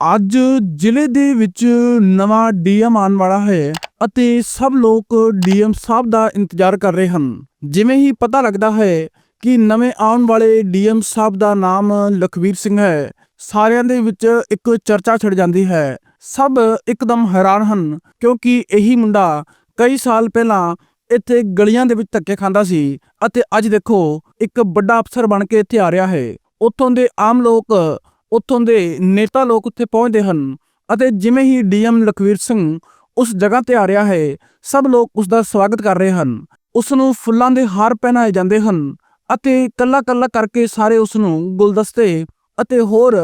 ਅੱਜ ਜ਼ਿਲ੍ਹੇ ਦੇ ਵਿੱਚ ਨਵਾਂ ਡੀਐਮ ਆਉਣ ਵਾਲਾ ਹੈ ਅਤੇ ਸਭ ਲੋਕ ਡੀਐਮ ਸਾਹਿਬ ਦਾ ਇੰਤਜ਼ਾਰ ਕਰ ਰਹੇ ਹਨ। ਜਿਵੇਂ ਹੀ ਪਤਾ ਲੱਗਦਾ ਹੈ ਕਿ ਨਵੇਂ ਆਉਣ ਵਾਲੇ ਡੀਐਮ ਸਾਹਿਬ ਦਾ ਨਾਮ ਲਖਵੀਰ ਸਿੰਘ ਹੈ, ਸਾਰਿਆਂ ਦੇ ਵਿੱਚ ਇੱਕ ਚਰਚਾ ਛਿੜ ਜਾਂਦੀ ਹੈ। ਸਭ ਇੱਕਦਮ ਹੈਰਾਨ ਹਨ, ਕਿਉਂਕਿ ਇਹੀ ਮੁੰਡਾ ਕਈ ਸਾਲ ਪਹਿਲਾਂ ਇੱਥੇ ਗਲੀਆਂ ਦੇ ਵਿੱਚ ਧੱਕੇ ਖਾਂਦਾ ਸੀ ਅਤੇ ਅੱਜ ਦੇਖੋ, ਇੱਕ ਵੱਡਾ ਅਫਸਰ ਬਣ ਕੇ ਇੱਥੇ ਆ ਰਿਹਾ ਹੈ। ਉੱਥੋਂ ਦੇ ਆਮ ਲੋਕ ਉੱਥੋਂ ਦੇ ਨੇਤਾ ਲੋਕ ਉੱਥੇ ਪਹੁੰਚਦੇ ਹਨ ਅਤੇ ਜਿਵੇਂ ਹੀ ਡੀਐਮ ਲਖਵੀਰ ਸਿੰਘ ਉਸ ਜਗ੍ਹਾ ਤੇ ਆ ਰਿਹਾ ਹੈ, ਸਭ ਲੋਕ ਉਸ ਦਾ ਸਵਾਗਤ ਕਰ ਰਹੇ ਹਨ। ਉਸ ਨੂੰ ਫੁੱਲਾਂ ਦੇ ਹਾਰ ਪਹਿਨਾਏ ਜਾਂਦੇ ਹਨ ਅਤੇ ਕੱਲਾ ਕੱਲਾ ਕਰਕੇ ਸਾਰੇ ਉਸ ਨੂੰ ਗੁਲਦਸਤੇ ਅਤੇ ਹੋਰ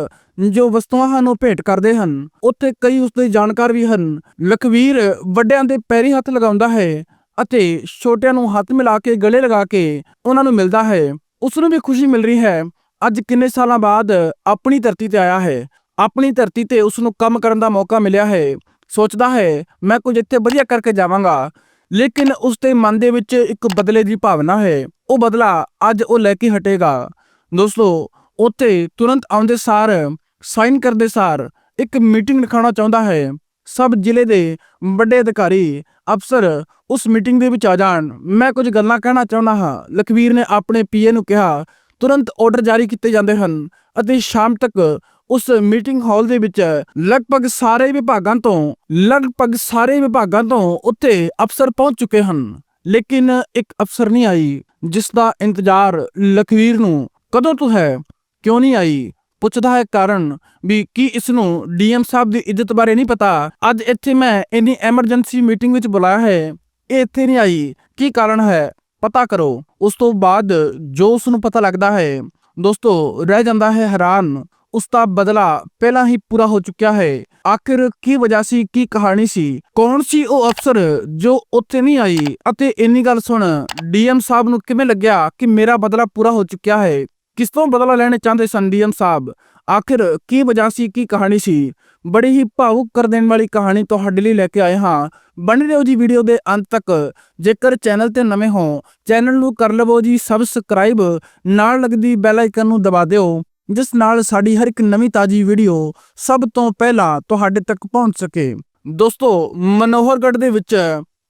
ਜੋ ਵਸਤੂਆਂ ਹਨ ਉਹ ਭੇਟ ਕਰਦੇ ਹਨ। ਉੱਥੇ ਕਈ ਉਸ ਦੇ ਜਾਣਕਾਰ ਵੀ ਹਨ। ਲਖਵੀਰ ਵੱਡਿਆਂ ਦੇ ਪੈਰੀ ਹੱਥ ਲਗਾਉਂਦਾ ਹੈ ਅਤੇ ਛੋਟਿਆਂ ਨੂੰ ਹੱਥ ਮਿਲਾ ਕੇ, ਗਲੇ ਲਗਾ ਕੇ ਉਹਨਾਂ ਨੂੰ ਮਿਲਦਾ ਹੈ। ਉਸ ਨੂੰ ਵੀ ਖੁਸ਼ੀ ਮਿਲ ਰਹੀ ਹੈ ਅੱਜ ਕਿੰਨੇ ਸਾਲਾਂ ਬਾਅਦ ਆਪਣੀ ਧਰਤੀ ਤੇ ਆਇਆ ਹੈ? ਆਪਣੀ ਧਰਤੀ ਤੇ ਉਸ ਨੂੰ ਕੰਮ ਕਰਨ ਦਾ ਮੌਕਾ ਮਿਲਿਆ ਹੈ। ਸੋਚਦਾ ਹੈ, ਮੈਂ ਕੁਝ ਇੱਥੇ ਵਧੀਆ ਕਰਕੇ ਜਾਵਾਂਗਾ। ਲੇਕਿਨ ਉਸ ਦੇ ਮਨ ਦੇ ਵਿੱਚ ਇੱਕ ਬਦਲੇ ਦੀ ਭਾਵਨਾ ਹੈ। ਉਹ ਬਦਲਾ ਅੱਜ ਉਹ ਲੈ ਕੇ ਹਟੇਗਾ। ਦੋਸਤੋ, ਉੱਥੇ ਤੁਰੰਤ ਆਉਂਦੇ ਸਾਰ, ਸਾਈਨ ਕਰਦੇ ਸਾਰ ਇੱਕ ਮੀਟਿੰਗ ਲਿਖਾਉਣਾ ਚਾਹੁੰਦਾ ਹੈ। ਸਭ ਜ਼ਿਲ੍ਹੇ ਦੇ ਵੱਡੇ ਅਧਿਕਾਰੀ, ਅਫਸਰ ਉਸ ਮੀਟਿੰਗ ਦੇ ਵਿੱਚ ਆ ਜਾਣ। ਮੈਂ ਕੁਝ ਗੱਲਾਂ ਕਹਿਣਾ ਚਾਹੁੰਦਾ ਹਾਂ। ਲਖਵੀਰ ਨੇ ਆਪਣੇ ਪੀਏ ਨੂੰ ਕਿਹਾ ਤੁਰੰਤ ਆਰਡਰ ਜਾਰੀ ਕੀਤੇ ਜਾਂਦੇ ਹਨ ਅਤੇ ਸ਼ਾਮ ਤੱਕ ਉਸ ਮੀਟਿੰਗ ਹਾਲ ਦੇ ਵਿੱਚ ਲਗਭਗ ਸਾਰੇ ਵਿਭਾਗਾਂ ਤੋਂ, ਲਗਭਗ ਸਾਰੇ ਵਿਭਾਗਾਂ ਤੋਂ ਉੱਥੇ ਅਫਸਰ ਪਹੁੰਚ ਚੁੱਕੇ ਹਨ। ਲੇਕਿਨ ਇੱਕ ਅਫਸਰ ਨਹੀਂ ਆਈ, ਜਿਸ ਦਾ ਇੰਤਜ਼ਾਰ ਲਖਵੀਰ ਨੂੰ ਕਦੋਂ ਤੋਂ ਹੈ, ਕਿਉਂ ਨਹੀਂ ਆਈ, ਪੁੱਛਦਾ ਹੈ ਕਾਰਨ ਵੀ ਕੀ ਇਸ ਨੂੰ ਡੀਐਮ ਸਾਹਿਬ ਦੀ ਇੱਜ਼ਤ ਬਾਰੇ ਨਹੀਂ ਪਤਾ। ਅੱਜ ਇੱਥੇ ਮੈਂ ਇੰਨੀ ਐਮਰਜੈਂਸੀ ਮੀਟਿੰਗ ਵਿੱਚ ਬੁਲਾਇਆ ਹੈ, ਇਹ ਇੱਥੇ ਨਹੀਂ ਆਈ, ਕੀ ਕਾਰਨ ਹੈ? ਪਤਾ ਕਰੋ। ਉਸ ਤੋਂ ਬਾਅਦ ਜੋ ਉਸ ਨੂੰ ਪਤਾ ਲੱਗਦਾ ਹੈ, ਦੋਸਤੋ, ਰਹਿ ਜਾਂਦਾ ਹੈ ਹੈਰਾਨ। ਉਸ ਦਾ ਬਦਲਾ ਪਹਿਲਾਂ ਹੀ ਪੂਰਾ ਹੋ ਚੁੱਕਿਆ ਹੈ। ਆਖਿਰ ਕੀ ਵਜ੍ਹਾ ਸੀ, ਕੀ ਕਹਾਣੀ ਸੀ? ਕੌਣ ਸੀ ਉਹ ਅਫਸਰ ਜੋ ਉੱਥੇ ਨਹੀਂ ਆਈ? ਅਤੇ ਇੰਨੀ ਗੱਲ ਸੁਣ ਡੀਐਮ ਸਾਹਿਬ ਨੂੰ ਕਿਵੇਂ ਲੱਗਿਆ ਕਿ ਮੇਰਾ ਬਦਲਾ ਪੂਰਾ ਹੋ ਚੁੱਕਿਆ ਹੈ? ਕਿਸ ਤੋਂ ਬਦਲਾ ਲੈਣਾ ਚਾਹੁੰਦੇ ਸਨ ਡੀਐਮ ਸਾਹਿਬ? ਆਖਿਰ ਕੀ ਵਜ੍ਹਾ ਸੀ, ਕੀ ਕਹਾਣੀ ਸੀ? ਬੜੀ ਹੀ ਭਾਵੁਕ ਕਰ ਦੇਣ ਵਾਲੀ ਕਹਾਣੀ ਤੁਹਾਡੇ ਲਈ ਲੈ ਕੇ ਆਏ ਹਾਂ। ਬਣੇ ਰਹੋ ਜੀ ਵੀਡੀਓ ਦੇ ਅੰਤ ਤੱਕ। ਜੇਕਰ ਚੈਨਲ ਤੇ ਨਵੇਂ ਹੋ ਚੈਨਲ ਨੂੰ ਕਰ ਲਵੋ ਜੀ ਸਬਸਕ੍ਰਾਈਬ ਨਾਲ ਲੱਗਦੀ ਬੈਲ ਆਈਕਨ ਨੂੰ ਦਬਾ ਦਿਓ, ਜਿਸ ਨਾਲ ਸਾਡੀ ਹਰ ਇੱਕ ਨਵੀਂ ਤਾਜੀ ਵੀਡੀਓ ਸਭ ਤੋਂ ਪਹਿਲਾਂ ਤੁਹਾਡੇ ਤੱਕ ਪਹੁੰਚ ਸਕੇ। ਦੋਸਤੋ, ਮਨੋਹਰਗੜ੍ਹ ਦੇ ਵਿੱਚ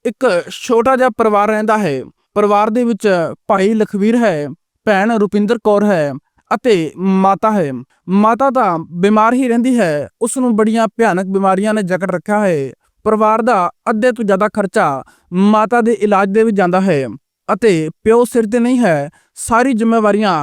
ਇੱਕ ਛੋਟਾ ਜਿਹਾ ਪਰਿਵਾਰ ਰਹਿੰਦਾ ਹੈ। ਪਰਿਵਾਰ ਦੇ ਵਿੱਚ ਭਾਈ ਲਖਵੀਰ ਹੈ। ਭੈਣ ਰੁਪਿੰਦਰ ਕੌਰ ਹੈ ਅਤੇ ਮਾਤਾ ਹੈ। ਮਾਤਾ ਤਾਂ ਬਿਮਾਰ ਹੀ ਰਹਿੰਦੀ ਹੈ। ਉਸ ਨੂੰ ਬੜੀਆਂ ਭਿਆਨਕ ਬਿਮਾਰੀਆਂ ਨੇ ਜਕੜ ਰੱਖਿਆ ਹੈ। ਪਰਿਵਾਰ ਦਾ ਅੱਧੇ ਤੋਂ ਜ਼ਿਆਦਾ ਖਰਚਾ ਮਾਤਾ ਦੇ ਇਲਾਜ ਦੇ ਵਿੱਚ ਜਾਂਦਾ ਹੈ ਅਤੇ ਪਿਓ ਸਿਰ ਤੇ ਨਹੀਂ ਹੈ। ਸਾਰੀ ਜ਼ਿੰਮੇਵਾਰੀਆਂ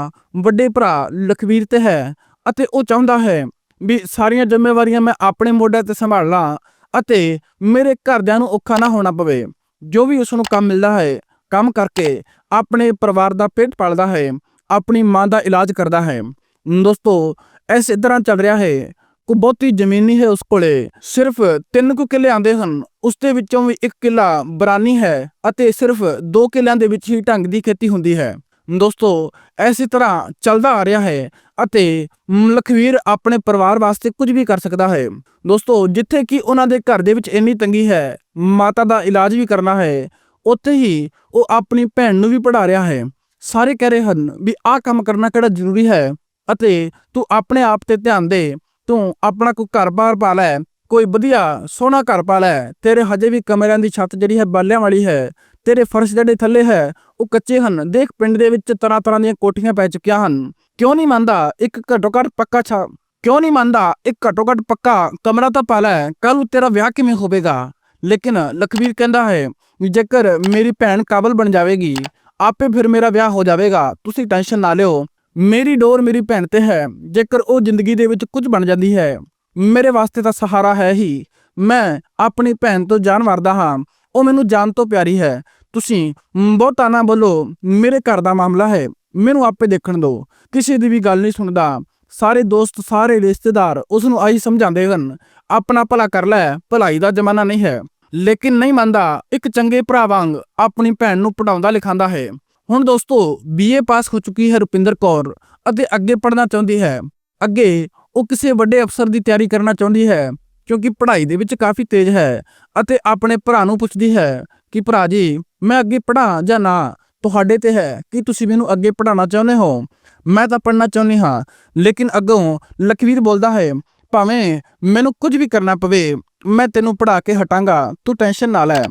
ਵੱਡੇ ਭਰਾ ਲਖਵੀਰ ਤੇ ਹੈ ਅਤੇ ਉਹ ਚਾਹੁੰਦਾ ਹੈ ਵੀ ਸਾਰੀਆਂ ਜ਼ਿੰਮੇਵਾਰੀਆਂ ਮੈਂ ਆਪਣੇ ਮੋਢਿਆਂ ਤੇ ਸੰਭਾਲ ਲਾਂ ਅਤੇ ਮੇਰੇ ਘਰਦਿਆਂ ਨੂੰ ਔਖਾ ਨਾ ਹੋਣਾ ਪਵੇ। ਜੋ ਵੀ ਉਸ ਨੂੰ ਕੰਮ ਮਿਲਦਾ ਹੈ ਕੰਮ ਕਰਕੇ ਆਪਣੇ ਪਰਿਵਾਰ ਦਾ ਪੇਟ ਪਾਲਦਾ ਹੈ, ਆਪਣੀ ਮਾਂ ਦਾ ਇਲਾਜ ਕਰਦਾ ਹੈ। ਦੋਸਤੋ ਐਸੇ ਤਰ੍ਹਾਂ ਚੱਲ ਰਿਹਾ ਹੈ ਕੋ ਬਹੁਤੀ ਜ਼ਮੀਨ ਨਹੀਂ ਹੈ ਉਸ ਕੋਲੇ, ਸਿਰਫ ਤਿੰਨ ਕੁ ਕਿੱਲੇ ਆਂਦੇ ਹਨ, ਉਸ ਦੇ ਵਿੱਚੋਂ ਵੀ ਇੱਕ ਕਿੱਲਾ ਬਰਾਨੀ ਹੈ ਅਤੇ ਸਿਰਫ ਦੋ ਕਿੱਲਿਆਂ ਦੇ ਵਿੱਚ ਹੀ ਢੰਗ ਦੀ ਖੇਤੀ ਹੁੰਦੀ ਹੈ। ਦੋਸਤੋ ਐਸੀ ਤਰ੍ਹਾਂ ਚੱਲਦਾ ਆ ਰਿਹਾ ਹੈ ਅਤੇ ਲਖਵੀਰ ਆਪਣੇ ਪਰਿਵਾਰ ਵਾਸਤੇ ਕੁਝ ਵੀ ਕਰ ਸਕਦਾ ਹੈ। ਦੋਸਤੋ, ਜਿੱਥੇ ਕਿ ਉਹਨਾਂ ਦੇ ਘਰ ਦੇ ਵਿੱਚ ਇੰਨੀ ਤੰਗੀ ਹੈ, ਮਾਤਾ ਦਾ ਇਲਾਜ ਵੀ ਕਰਨਾ ਹੈ ਉੱਥੇ ਹੀ ਉਹ ਆਪਣੀ ਭੈਣ ਨੂੰ ਵੀ ਪੜ੍ਹਾ ਰਿਹਾ ਹੈ। ਸਾਰੇ ਕਹਿ ਰਹੇ ਹਨ ਵੀ ਆਹ ਕੰਮ ਕਰਨਾ ਕਿਹੜਾ ਜ਼ਰੂਰੀ ਹੈ ਅਤੇ ਤੂੰ ਆਪਣੇ ਆਪ ਤੇ ਧਿਆਨ ਦੇ, ਤੂੰ ਆਪਣਾ ਕੋਈ ਘਰ-ਬਾਰ ਪਾ ਲੈ, ਕੋਈ ਵਧੀਆ ਸੋਹਣਾ ਘਰ ਪਾ ਲੈ, ਤੇਰੇ ਹਜੇ ਵੀ ਕਮਰਿਆਂ ਦੀ ਛੱਤ ਜਿਹੜੀ ਹੈ ਬਾਲਿਆਂ ਵਾਲੀ ਹੈ, ਤੇਰੇ ਫਰਸ਼ ਜਿਹੜੇ ਥੱਲੇ ਹੈ, ਉਹ ਕੱਚੇ ਹਨ। ਦੇਖ ਪਿੰਡ ਦੇ ਵਿੱਚ ਤਰ੍ਹਾਂ ਤਰ੍ਹਾਂ ਦੀਆਂ ਕੋਠੀਆਂ ਪੈ ਚੁੱਕੀਆਂ ਹਨ। ਕਿਉਂ ਨਹੀਂ ਮੰਨਦਾ ਇੱਕ ਘੱਟੋ ਘੱਟ ਪੱਕਾ ਛਾ, ਕਿਉਂ ਨਹੀਂ ਮੰਨਦਾ ਇੱਕ ਘੱਟੋ ਘੱਟ ਪੱਕਾ ਕਮਰਾ ਤਾਂ ਪਾ ਲੈ ਕੱਲ ਤੇਰਾ ਵਿਆਹ ਕਿਵੇਂ ਹੋਵੇਗਾ? ਲੇਕਿਨ ਲਖਵੀਰ ਕਹਿੰਦਾ ਹੈ ਜੇਕਰ ਮੇਰੀ ਭੈਣ ਕਾਬਲ ਬਣ ਜਾਵੇਗੀ, ਆਪੇ ਫਿਰ ਮੇਰਾ ਵਿਆਹ ਹੋ ਜਾਵੇਗਾ, ਤੁਸੀਂ ਟੈਨਸ਼ਨ ਨਾ ਲਿਓ। ਮੇਰੀ ਡੋਰ ਮੇਰੀ ਭੈਣ ਤੇ ਹੈ, ਜੇਕਰ ਉਹ ਜ਼ਿੰਦਗੀ ਦੇ ਵਿੱਚ ਕੁਝ ਬਣ ਜਾਂਦੀ ਹੈ, ਮੇਰੇ ਵਾਸਤੇ ਤਾਂ ਸਹਾਰਾ ਹੈ ਹੀ। ਮੈਂ ਆਪਣੀ ਭੈਣ ਤੋਂ ਜਾਨ ਵਰਦਾ ਹਾਂ, ਉਹ ਮੈਨੂੰ ਜਾਨ ਤੋਂ ਪਿਆਰੀ ਹੈ। ਤੁਸੀਂ ਬਹੁਤਾ ਨਾ ਬੋਲੋ, ਮੇਰੇ ਘਰ ਦਾ ਮਾਮਲਾ ਹੈ, ਮੈਨੂੰ ਆਪੇ ਦੇਖਣ ਦਿਓ, ਕਿਸੇ ਦੀ ਵੀ ਗੱਲ ਨਹੀਂ ਸੁਣਦਾ। ਸਾਰੇ ਦੋਸਤ, ਸਾਰੇ ਰਿਸ਼ਤੇਦਾਰ ਉਸ ਨੂੰ ਆਈ ਸਮਝਾਉਂਦੇ ਹਨ, ਆਪਣਾ ਭਲਾ ਕਰ ਲੈ, ਭਲਾਈ ਦਾ ਜ਼ਮਾਨਾ ਨਹੀਂ ਹੈ। ਲੇਕਿਨ ਨਹੀਂ ਮੰਨਦਾ, ਇੱਕ ਚੰਗੇ ਭਰਾ ਵਾਂਗ ਆਪਣੀ ਭੈਣ ਨੂੰ ਪੜਾਉਂਦਾ ਲਿਖਾਉਂਦਾ ਹੈ। ਹੁਣ ਦੋਸਤੋ ਬੀਏ ਪਾਸ ਹੋ ਚੁੱਕੀ ਹੈ ਰੁਪਿੰਦਰ ਕੌਰ ਅਤੇ ਅੱਗੇ ਪੜ੍ਹਨਾ ਚਾਹੁੰਦੀ ਹੈ। ਅੱਗੇ ਉਹ ਕਿਸੇ ਵੱਡੇ ਅਫਸਰ ਦੀ ਤਿਆਰੀ ਕਰਨਾ ਚਾਹੁੰਦੀ ਹੈ, ਕਿਉਂਕਿ ਪੜ੍ਹਾਈ ਦੇ ਵਿੱਚ ਕਾਫੀ ਤੇਜ਼ ਹੈ ਅਤੇ ਆਪਣੇ ਭਰਾ ਨੂੰ ਪੁੱਛਦੀ ਹੈ ਕਿ, ਭਰਾ ਜੀ, ਮੈਂ ਅੱਗੇ ਪੜ੍ਹਾਂ ਜਾਂ ਨਾ? ਤੁਹਾਡੇ ਤੇ ਹੈ ਕਿ ਤੁਸੀਂ ਮੈਨੂੰ ਅੱਗੇ ਪੜ੍ਹਾਉਣਾ ਚਾਹੁੰਦੇ ਹੋ? ਮੈਂ ਤਾਂ ਪੜ੍ਹਨਾ ਚਾਹੁੰਦੀ ਹਾਂ। ਲੇਕਿਨ ਅੱਗੋਂ ਲਖਵੀਰ ਬੋਲਦਾ ਹੈ, ਭਾਵੇਂ ਮੈਨੂੰ ਕੁਝ ਵੀ ਕਰਨਾ ਪਵੇ, ਮੈਂ ਤੈਨੂੰ ਪੜਾ ਕੇ ਹਟਾਂਗਾ। ਤੂੰ ਟੈਨਸ਼ਨ ਨਾ ਲੈ।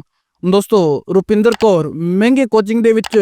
ਦੋਸਤੋ, ਰੁਪਿੰਦਰ ਕੌਰ ਮਹਿੰਗੇ ਕੋਚਿੰਗ ਦੇ ਵਿੱਚ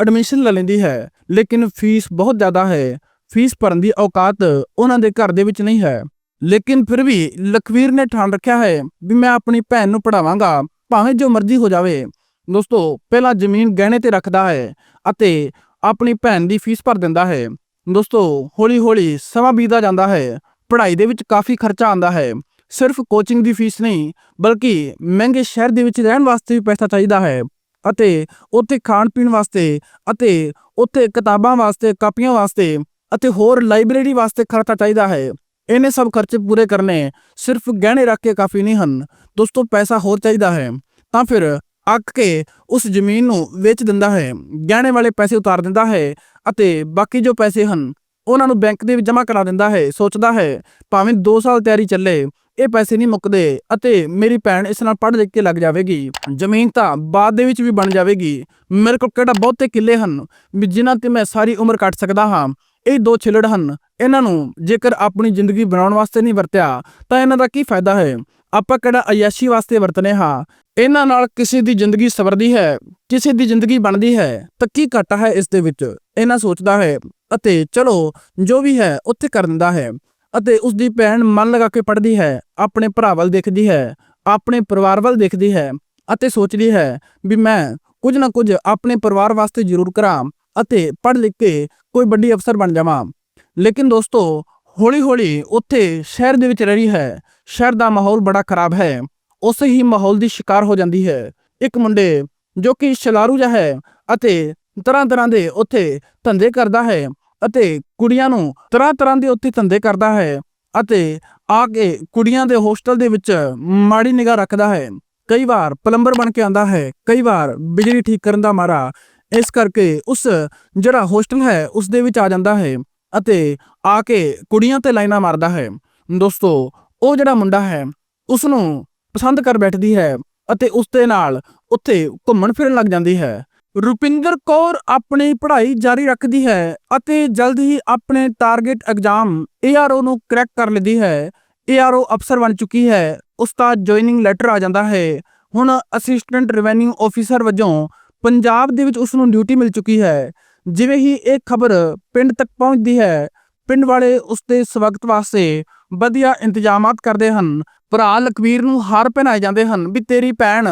ਐਡਮਿਸ਼ਨ ਲੈ ਲੈਂਦੀ ਹੈ, ਲੇਕਿਨ ਫੀਸ ਬਹੁਤ ਜ਼ਿਆਦਾ ਹੈ। ਫੀਸ ਭਰਨ ਦੀ ਔਕਾਤ ਉਹਨਾਂ ਦੇ ਘਰ ਦੇ ਵਿੱਚ ਨਹੀਂ ਹੈ। ਲੇਕਿਨ ਫਿਰ ਵੀ ਲਖਵੀਰ ਨੇ ਠਾਣ ਰੱਖਿਆ ਹੈ ਵੀ ਮੈਂ ਆਪਣੀ ਭੈਣ ਨੂੰ ਪੜਾਵਾਂਗਾ ਭਾਵੇਂ ਜੋ ਮਰਜ਼ੀ ਹੋ ਜਾਵੇ। ਦੋਸਤੋ, ਪਹਿਲਾਂ ਜ਼ਮੀਨ ਗਹਿਣੇ ਤੇ ਰੱਖਦਾ ਹੈ ਅਤੇ ਆਪਣੀ ਭੈਣ ਦੀ ਫੀਸ ਭਰ ਦਿੰਦਾ ਹੈ। ਦੋਸਤੋ, ਹੌਲੀ-ਹੌਲੀ ਸਮਾਂ ਬੀਤਦਾ ਜਾਂਦਾ ਹੈ। ਪੜ੍ਹਾਈ ਦੇ ਵਿੱਚ ਕਾਫੀ ਖਰਚਾ ਆਉਂਦਾ ਹੈ। ਸਿਰਫ ਕੋਚਿੰਗ ਦੀ ਫੀਸ ਨਹੀਂ, ਬਲਕਿ ਮਹਿੰਗੇ ਸ਼ਹਿਰ ਦੇ ਵਿੱਚ ਰਹਿਣ ਵਾਸਤੇ ਵੀ ਪੈਸਾ ਚਾਹੀਦਾ ਹੈ ਅਤੇ ਉੱਥੇ ਖਾਣ ਪੀਣ ਵਾਸਤੇ ਅਤੇ ਉੱਥੇ ਕਿਤਾਬਾਂ ਵਾਸਤੇ, ਕਾਪੀਆਂ ਵਾਸਤੇ ਅਤੇ ਹੋਰ ਲਾਇਬ੍ਰੇਰੀ ਵਾਸਤੇ ਖਰਚਾ ਚਾਹੀਦਾ ਹੈ। ਇਹਨੇ ਸਭ ਖਰਚੇ ਪੂਰੇ ਕਰਨੇ ਸਿਰਫ ਗਹਿਣੇ ਰੱਖ ਕੇ ਕਾਫੀ ਨਹੀਂ ਹਨ। ਦੋਸਤੋ, ਪੈਸਾ ਹੋਰ ਚਾਹੀਦਾ ਹੈ। ਤਾਂ ਫਿਰ ਅੱਕ ਕੇ ਉਸ ਜ਼ਮੀਨ ਨੂੰ ਵੇਚ ਦਿੰਦਾ ਹੈ, ਗਹਿਣੇ ਵਾਲੇ ਪੈਸੇ ਉਤਾਰ ਦਿੰਦਾ ਹੈ ਅਤੇ ਬਾਕੀ ਜੋ ਪੈਸੇ ਹਨ, ਉਹਨਾਂ ਨੂੰ ਬੈਂਕ ਦੇ ਵਿੱਚ ਜਮ੍ਹਾਂ ਕਰਾ ਦਿੰਦਾ ਹੈ, ਸੋਚਦਾ ਹੈ, ਭਾਵੇਂ 2 ਸਾਲ ਤਿਆਰੀ ਚੱਲੇ, ਇਹ ਪੈਸੇ ਨਹੀਂ ਮੁੱਕਦੇ ਅਤੇ ਮੇਰੀ ਭੈਣ ਇਸ ਨਾਲ ਪੜ੍ਹ ਲਿਖ ਕੇ ਲੱਗ ਜਾਵੇਗੀ। ਜ਼ਮੀਨ ਤਾਂ ਬਾਅਦ ਦੇ ਵਿੱਚ ਵੀ ਬਣ ਜਾਵੇਗੀ। ਮੇਰੇ ਕੋਲ ਕਿਹੜਾ ਬਹੁਤੇ ਕਿੱਲੇ ਹਨ, ਵੀ ਜਿਨ੍ਹਾਂ ਤੇ ਮੈਂ ਸਾਰੀ ਉਮਰ ਕੱਟ ਸਕਦਾ ਹਾਂ। ਇਹ ਦੋ ਛਿਲੜ ਹਨ। ਇਹਨਾਂ ਨੂੰ ਜੇਕਰ ਆਪਣੀ ਜ਼ਿੰਦਗੀ ਬਣਾਉਣ ਵਾਸਤੇ ਨਹੀਂ ਵਰਤਿਆ, ਤਾਂ ਇਹਨਾਂ ਦਾ ਕੀ ਫਾਇਦਾ ਹੈ? ਆਪਾਂ ਕਿਹੜਾ ਅਯਾਸ਼ੀ ਵਾਸਤੇ ਵਰਤਨੇ ਹਾਂ? ਇਹਨਾਂ ਨਾਲ ਕਿਸੇ ਦੀ ਜ਼ਿੰਦਗੀ ਸਵਰਦੀ ਹੈ, ਕਿਸੇ ਦੀ ਜ਼ਿੰਦਗੀ ਬਣਦੀ ਹੈ, ਤਾਂ ਕੀ ਘਾਟਾ ਹੈ ਇਸ ਦੇ ਵਿੱਚ? ਇਹਨਾਂ ਸੋਚਦਾ ਹੈ ਅਤੇ ਚਲੋ, ਜੋ ਵੀ ਹੈ, ਉੱਥੇ ਕਰ ਦਿੰਦਾ ਹੈ ਅਤੇ ਉਸ ਦੀ ਭੈਣ ਮਨ ਲਗਾ ਕੇ ਪੜ੍ਹਦੀ ਹੈ, ਆਪਣੇ ਭਰਾ ਵੱਲ ਦੇਖਦੀ ਹੈ, ਆਪਣੇ ਪਰਿਵਾਰ ਵੱਲ ਦੇਖਦੀ ਹੈ ਅਤੇ ਸੋਚਦੀ ਹੈ ਵੀ ਮੈਂ ਕੁਝ ਨਾ ਕੁਝ ਆਪਣੇ ਪਰਿਵਾਰ ਵਾਸਤੇ ਜ਼ਰੂਰ ਕਰਾਂ। ਅਤੇ ਪੜ੍ਹ ਲਿਖ ਕੇ ਕੋਈ ਵੱਡੀ ਅਫਸਰ ਬਣ ਜਾਵਾਂ। ਲੇਕਿਨ ਦੋਸਤੋ, ਹੌਲੀ-ਹੌਲੀ ਉੱਥੇ ਸ਼ਹਿਰ ਦੇ ਵਿੱਚ ਰਹੀ ਹੈ। ਸ਼ਹਿਰ ਦਾ ਮਾਹੌਲ ਬੜਾ ਖਰਾਬ ਹੈ। ਉਸੇ ਹੀ ਮਾਹੌਲ ਦੀ ਸ਼ਿਕਾਰ ਹੋ ਜਾਂਦੀ ਹੈ। ਇੱਕ ਮੁੰਡੇ ਜੋ ਕਿ ਸ਼ਲਾਰੂ ਜਿਹਾ ਹੈ ਅਤੇ ਤਰ੍ਹਾਂ ਤਰ੍ਹਾਂ ਦੇ ਉੱਥੇ ਧੰਦੇ ਕਰਦਾ ਹੈ ਅਤੇ ਕੁੜੀਆਂ ਨੂੰ ਤਰ੍ਹਾਂ ਤਰ੍ਹਾਂ ਦੇ ਉੱਥੇ ਧੰਦੇ ਕਰਦਾ ਹੈ ਅਤੇ ਆ ਕੇ ਕੁੜੀਆਂ ਦੇ ਹੋਸਟਲ ਦੇ ਵਿੱਚ ਮਾੜੀ ਨਿਗਾਹ ਰੱਖਦਾ ਹੈ। ਕਈ ਵਾਰ ਪਲੰਬਰ ਬਣ ਕੇ ਆਂਦਾ ਹੈ। ਕਈ ਵਾਰ ਬਿਜਲੀ ਠੀਕ ਕਰਨ ਦਾ ਮਾਰਾ ਇਸ ਕਰਕੇ ਉਸ, ਜਿਹੜਾ ਹੋਸਟਲ ਹੈ ਉਸ ਦੇ ਵਿੱਚ ਆ ਜਾਂਦਾ ਹੈ ਅਤੇ ਆ ਕੇ ਕੁੜੀਆਂ ਤੇ ਲਾਈਨਾਂ ਮਾਰਦਾ ਹੈ। ਦੋਸਤੋ, ਉਹ ਜਿਹੜਾ ਮੁੰਡਾ ਹੈ ਉਸ ਨੂੰ ਪਸੰਦ ਕਰ ਬੈਠਦੀ ਹੈ ਅਤੇ ਉਸ ਦੇ ਨਾਲ ਉੱਥੇ ਘੁੰਮਣ ਫਿਰਨ ਲੱਗ ਜਾਂਦੀ ਹੈ। ਰੁਪਿੰਦਰ ਕੌਰ ਆਪਣੀ ਪੜ੍ਹਾਈ ਜਾਰੀ ਰੱਖਦੀ ਹੈ ਅਤੇ ਜਲਦ ਹੀ ਆਪਣੇ ਟਾਰਗੇਟ ਐਗਜ਼ਾਮ ਏਆਰਓ ਨੂੰ ਕਰੈਕ ਕਰ ਲੈਂਦੀ ਹੈ। ਏਆਰਓ ਅਫਸਰ ਬਣ ਚੁੱਕੀ ਹੈ ਉਸ ਦਾ ਜੁਆਇਨਿੰਗ ਲੈਟਰ ਆ ਜਾਂਦਾ ਹੈ। ਹੁਣ ਅਸਿਸਟੈਂਟ ਰੈਵਨਿਊ ਆਫੀਸਰ ਵਜੋਂ ਪੰਜਾਬ ਦੇ ਵਿੱਚ ਉਸ ਨੂੰ ਡਿਊਟੀ ਮਿਲ ਚੁੱਕੀ ਹੈ। ਜਿਵੇਂ ਹੀ ਇਹ ਖਬਰ ਪਿੰਡ ਤੱਕ ਪਹੁੰਚਦੀ ਹੈ, ਪਿੰਡ ਵਾਲੇ ਉਸ ਦੇ ਸਵਾਗਤ ਵਾਸਤੇ ਵਧੀਆ ਇੰਤਜ਼ਾਮਾਤ ਕਰਦੇ ਹਨ। ਭਰਾ ਲਖਵੀਰ ਨੂੰ ਹਾਰ ਪਹਿਨਾਏ ਜਾਂਦੇ ਹਨ ਵੀ ਤੇਰੀ ਭੈਣ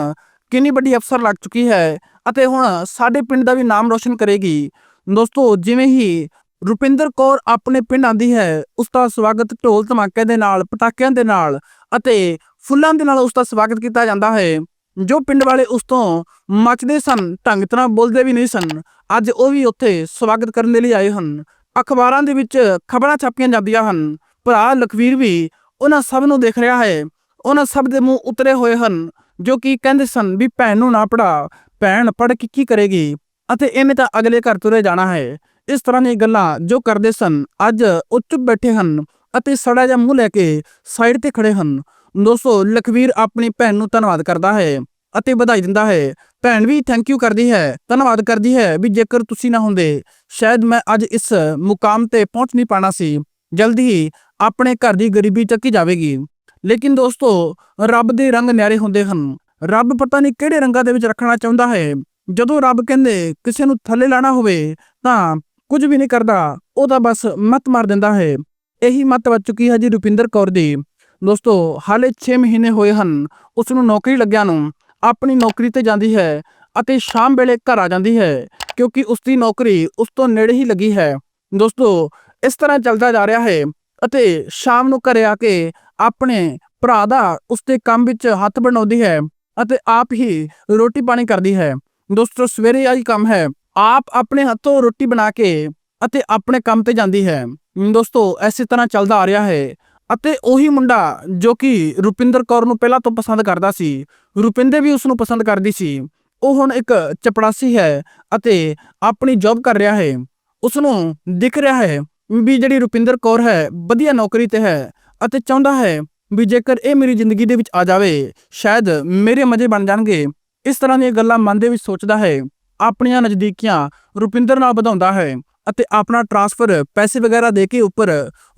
ਕਿੰਨੀ ਵੱਡੀ ਅਫਸਰ ਲੱਗ ਚੁੱਕੀ ਹੈ ਅਤੇ ਹੁਣ ਸਾਡੇ ਪਿੰਡ ਦਾ ਵੀ ਨਾਮ ਰੋਸ਼ਨ ਕਰੇਗੀ। ਦੋਸਤੋ, ਜਿਵੇਂ ਹੀ ਰੁਪਿੰਦਰ ਕੌਰ ਆਪਣੇ ਪਿੰਡ ਆਂਦੀ ਹੈ ਉਸ ਦਾ ਸਵਾਗਤ ਢੋਲ ਧਮਾਕੇ ਦੇ ਨਾਲ, ਪਟਾਕਿਆਂ ਦੇ ਨਾਲ ਅਤੇ ਫੁੱਲਾਂ ਦੇ ਨਾਲ ਉਸ ਦਾ ਸਵਾਗਤ ਕੀਤਾ ਜਾਂਦਾ ਹੈ। ਜੋ ਪਿੰਡ ਵਾਲੇ ਉਸ ਤੋਂ ਮੱਚਦੇ ਸਨ, ਢੰਗ ਤਰ੍ਹਾਂ ਬੋਲਦੇ ਵੀ ਨਹੀਂ ਸਨ, ਅੱਜ ਉਹ ਵੀ ਉੱਥੇ ਸਵਾਗਤ ਕਰਨ ਦੇ ਲਈ ਆਏ ਹਨ। ਅਖਬਾਰਾਂ ਦੇ ਵਿੱਚ ਖਬਰਾਂ ਛਾਪੀਆਂ ਜਾਂਦੀਆਂ ਹਨ। ਭਰਾ ਲਖਵੀਰ ਵੀ ਉਹਨਾਂ ਸਭ ਨੂੰ ਦੇਖ ਰਿਹਾ ਹੈ। ਉਹਨਾਂ ਸਭ ਦੇ ਮੂੰਹ ਉਤਰੇ ਹੋਏ ਹਨ, ਜੋ ਕਿ ਕਹਿੰਦੇ ਸਨ ਵੀ ਭੈਣ ਨੂੰ ਨਾ ਪੜਾ ਭੈਣ ਪੜ ਕੇ ਕੀ ਕਰੇਗੀ? ਅਤੇ ਇਹਨੇ ਤਾਂ ਅਗਲੇ ਘਰ ਤੁਰੇ ਜਾਣਾ ਹੈ। ਇਸ ਤਰ੍ਹਾਂ ਦੀਆਂ ਗੱਲਾਂ ਜੋ ਕਰਦੇ ਸਨ, ਅੱਜ ਉਹ ਚੁੱਪ ਬੈਠੇ ਹਨ ਅਤੇ ਸੜਾ ਜਿਹਾ ਮੂੰਹ ਲੈ ਕੇ ਸਾਈਡ ਤੇ ਖੜੇ ਹਨ। ਦੋਸਤੋ, ਲਖਵੀਰ ਆਪਣੀ ਭੈਣ ਨੂੰ ਧੰਨਵਾਦ ਕਰਦਾ ਹੈ। ਅਤੇ ਵਧਾਈ ਦਿੰਦਾ ਹੈ। ਭੈਣ ਵੀ ਥੈਂਕ ਯੂ ਕਰਦੀ ਹੈ, ਧੰਨਵਾਦ ਕਰਦੀ ਹੈ ਵੀ ਜੇਕਰ ਤੁਸੀਂ ਨਾ ਹੁੰਦੇ, ਸ਼ਾਇਦ ਮੈਂ ਅੱਜ ਇਸ ਮੁਕਾਮ ਤੇ ਪਹੁੰਚ ਨਹੀਂ ਪਾਣਾ ਸੀ। ਜਲਦੀ ਹੀ ਆਪਣੇ ਘਰ ਦੀ ਗਰੀਬੀ ਚੱਕੀ ਜਾਵੇਗੀ। ਲੇਕਿਨ ਦੋਸਤੋ, ਰੱਬ ਦੇ ਰੰਗ ਨਿਆਰੇ ਹੁੰਦੇ ਹਨ। ਰੱਬ ਪਤਾ ਨਹੀਂ ਕਿਹੜੇ ਰੰਗਾਂ ਦੇ ਵਿੱਚ ਰੱਖਣਾ ਚਾਹੁੰਦਾ ਹੈ। ਜਦੋਂ ਰੱਬ ਕਹਿੰਦੇ ਕਿਸੇ ਨੂੰ ਥੱਲੇ ਲਾਣਾ ਹੋਵੇ, ਤਾਂ ਕੁਝ ਵੀ ਨਹੀਂ ਕਰਦਾ, ਉਹ ਤਾਂ ਬਸ ਮਤ ਮਾਰ ਦਿੰਦਾ ਹੈ। ਇਹੀ ਮਤ ਵੱਜ ਚੁੱਕੀ ਹੈ ਜੀ ਰੁਪਿੰਦਰ ਕੌਰ ਦੀ। ਦੋਸਤੋ, ਹਾਲੇ 6 ਮਹੀਨੇ ਹੋਏ ਹਨ ਉਸ ਨੂੰ ਨੌਕਰੀ ਲੱਗਿਆ ਨੂੰ। ਆਪਣੀ ਨੌਕਰੀ ਤੇ ਜਾਂਦੀ ਹੈ ਅਤੇ ਸ਼ਾਮ ਵੇਲੇ ਘਰ ਆ ਜਾਂਦੀ ਹੈ, ਕਿਉਂਕਿ ਉਸ ਦੀ ਨੌਕਰੀ ਉਸ ਤੋਂ ਨੇੜੇ ਹੀ ਲੱਗੀ ਹੈ। ਦੋਸਤੋ, ਇਸ ਤਰ੍ਹਾਂ ਚੱਲਦਾ ਜਾ ਰਿਹਾ ਹੈ ਅਤੇ ਸ਼ਾਮ ਨੂੰ ਘਰੇ ਆ ਕੇ ਆਪਣੇ ਭਰਾ ਦਾ ਉਸ ਦੇ ਕੰਮ ਵਿੱਚ ਹੱਥ ਬਣਾਉਂਦੀ ਹੈ ਅਤੇ ਆਪ ਹੀ ਰੋਟੀ ਪਾਣੀ ਕਰਦੀ ਹੈ। ਦੋਸਤੋ, ਸਵੇਰੇ ਆਹੀ ਕੰਮ ਹੈ। ਆਪ ਆਪਣੇ ਹੱਥੋਂ ਰੋਟੀ ਬਣਾ ਕੇ ਅਤੇ ਆਪਣੇ ਕੰਮ ਤੇ ਜਾਂਦੀ ਹੈ। ਦੋਸਤੋ ਐਸੀ ਤਰ੍ਹਾਂ ਚੱਲਦਾ ਆ ਰਿਹਾ ਹੈ। ਅਤੇ ਉਹੀ ਮੁੰਡਾ ਜੋ ਕਿ ਰੁਪਿੰਦਰ ਕੌਰ ਨੂੰ ਪਹਿਲਾਂ ਤੋਂ ਪਸੰਦ ਕਰਦਾ ਸੀ, ਰੁਪਿੰਦਰ ਵੀ ਉਸ ਨੂੰ ਪਸੰਦ ਕਰਦੀ ਸੀ। ਉਹ ਹੁਣ ਇੱਕ ਚਪੜਾਸੀ ਹੈ ਅਤੇ ਆਪਣੀ ਜੌਬ ਕਰ ਰਿਹਾ ਹੈ। ਉਸ ਨੂੰ ਦਿਖ ਰਿਹਾ ਹੈ ਵੀ ਜਿਹੜੀ ਰੁਪਿੰਦਰ ਕੌਰ ਹੈ ਵਧੀਆ ਨੌਕਰੀ ਤੇ ਹੈ ਅਤੇ ਚਾਹੁੰਦਾ ਹੈ ਵੀ ਜੇਕਰ ਇਹ ਮੇਰੀ ਜ਼ਿੰਦਗੀ ਦੇ ਵਿੱਚ ਆ ਜਾਵੇ, ਸ਼ਾਇਦ ਮੇਰੇ ਮਜ਼ੇ ਬਣ ਜਾਣਗੇ। ਇਸ ਤਰ੍ਹਾਂ ਦੀਆਂ ਗੱਲਾਂ ਮਨ ਦੇ ਵਿੱਚ ਸੋਚਦਾ ਹੈ, ਆਪਣੀਆਂ ਨਜ਼ਦੀਕੀਆਂ ਰੁਪਿੰਦਰ ਨਾਲ ਵਧਾਉਂਦਾ ਹੈ। ਅਤੇ ਆਪਣਾ ਟ੍ਰਾਂਸਫਰ ਪੈਸੇ ਵਗੈਰਾ ਦੇ ਕੇ ਉੱਪਰ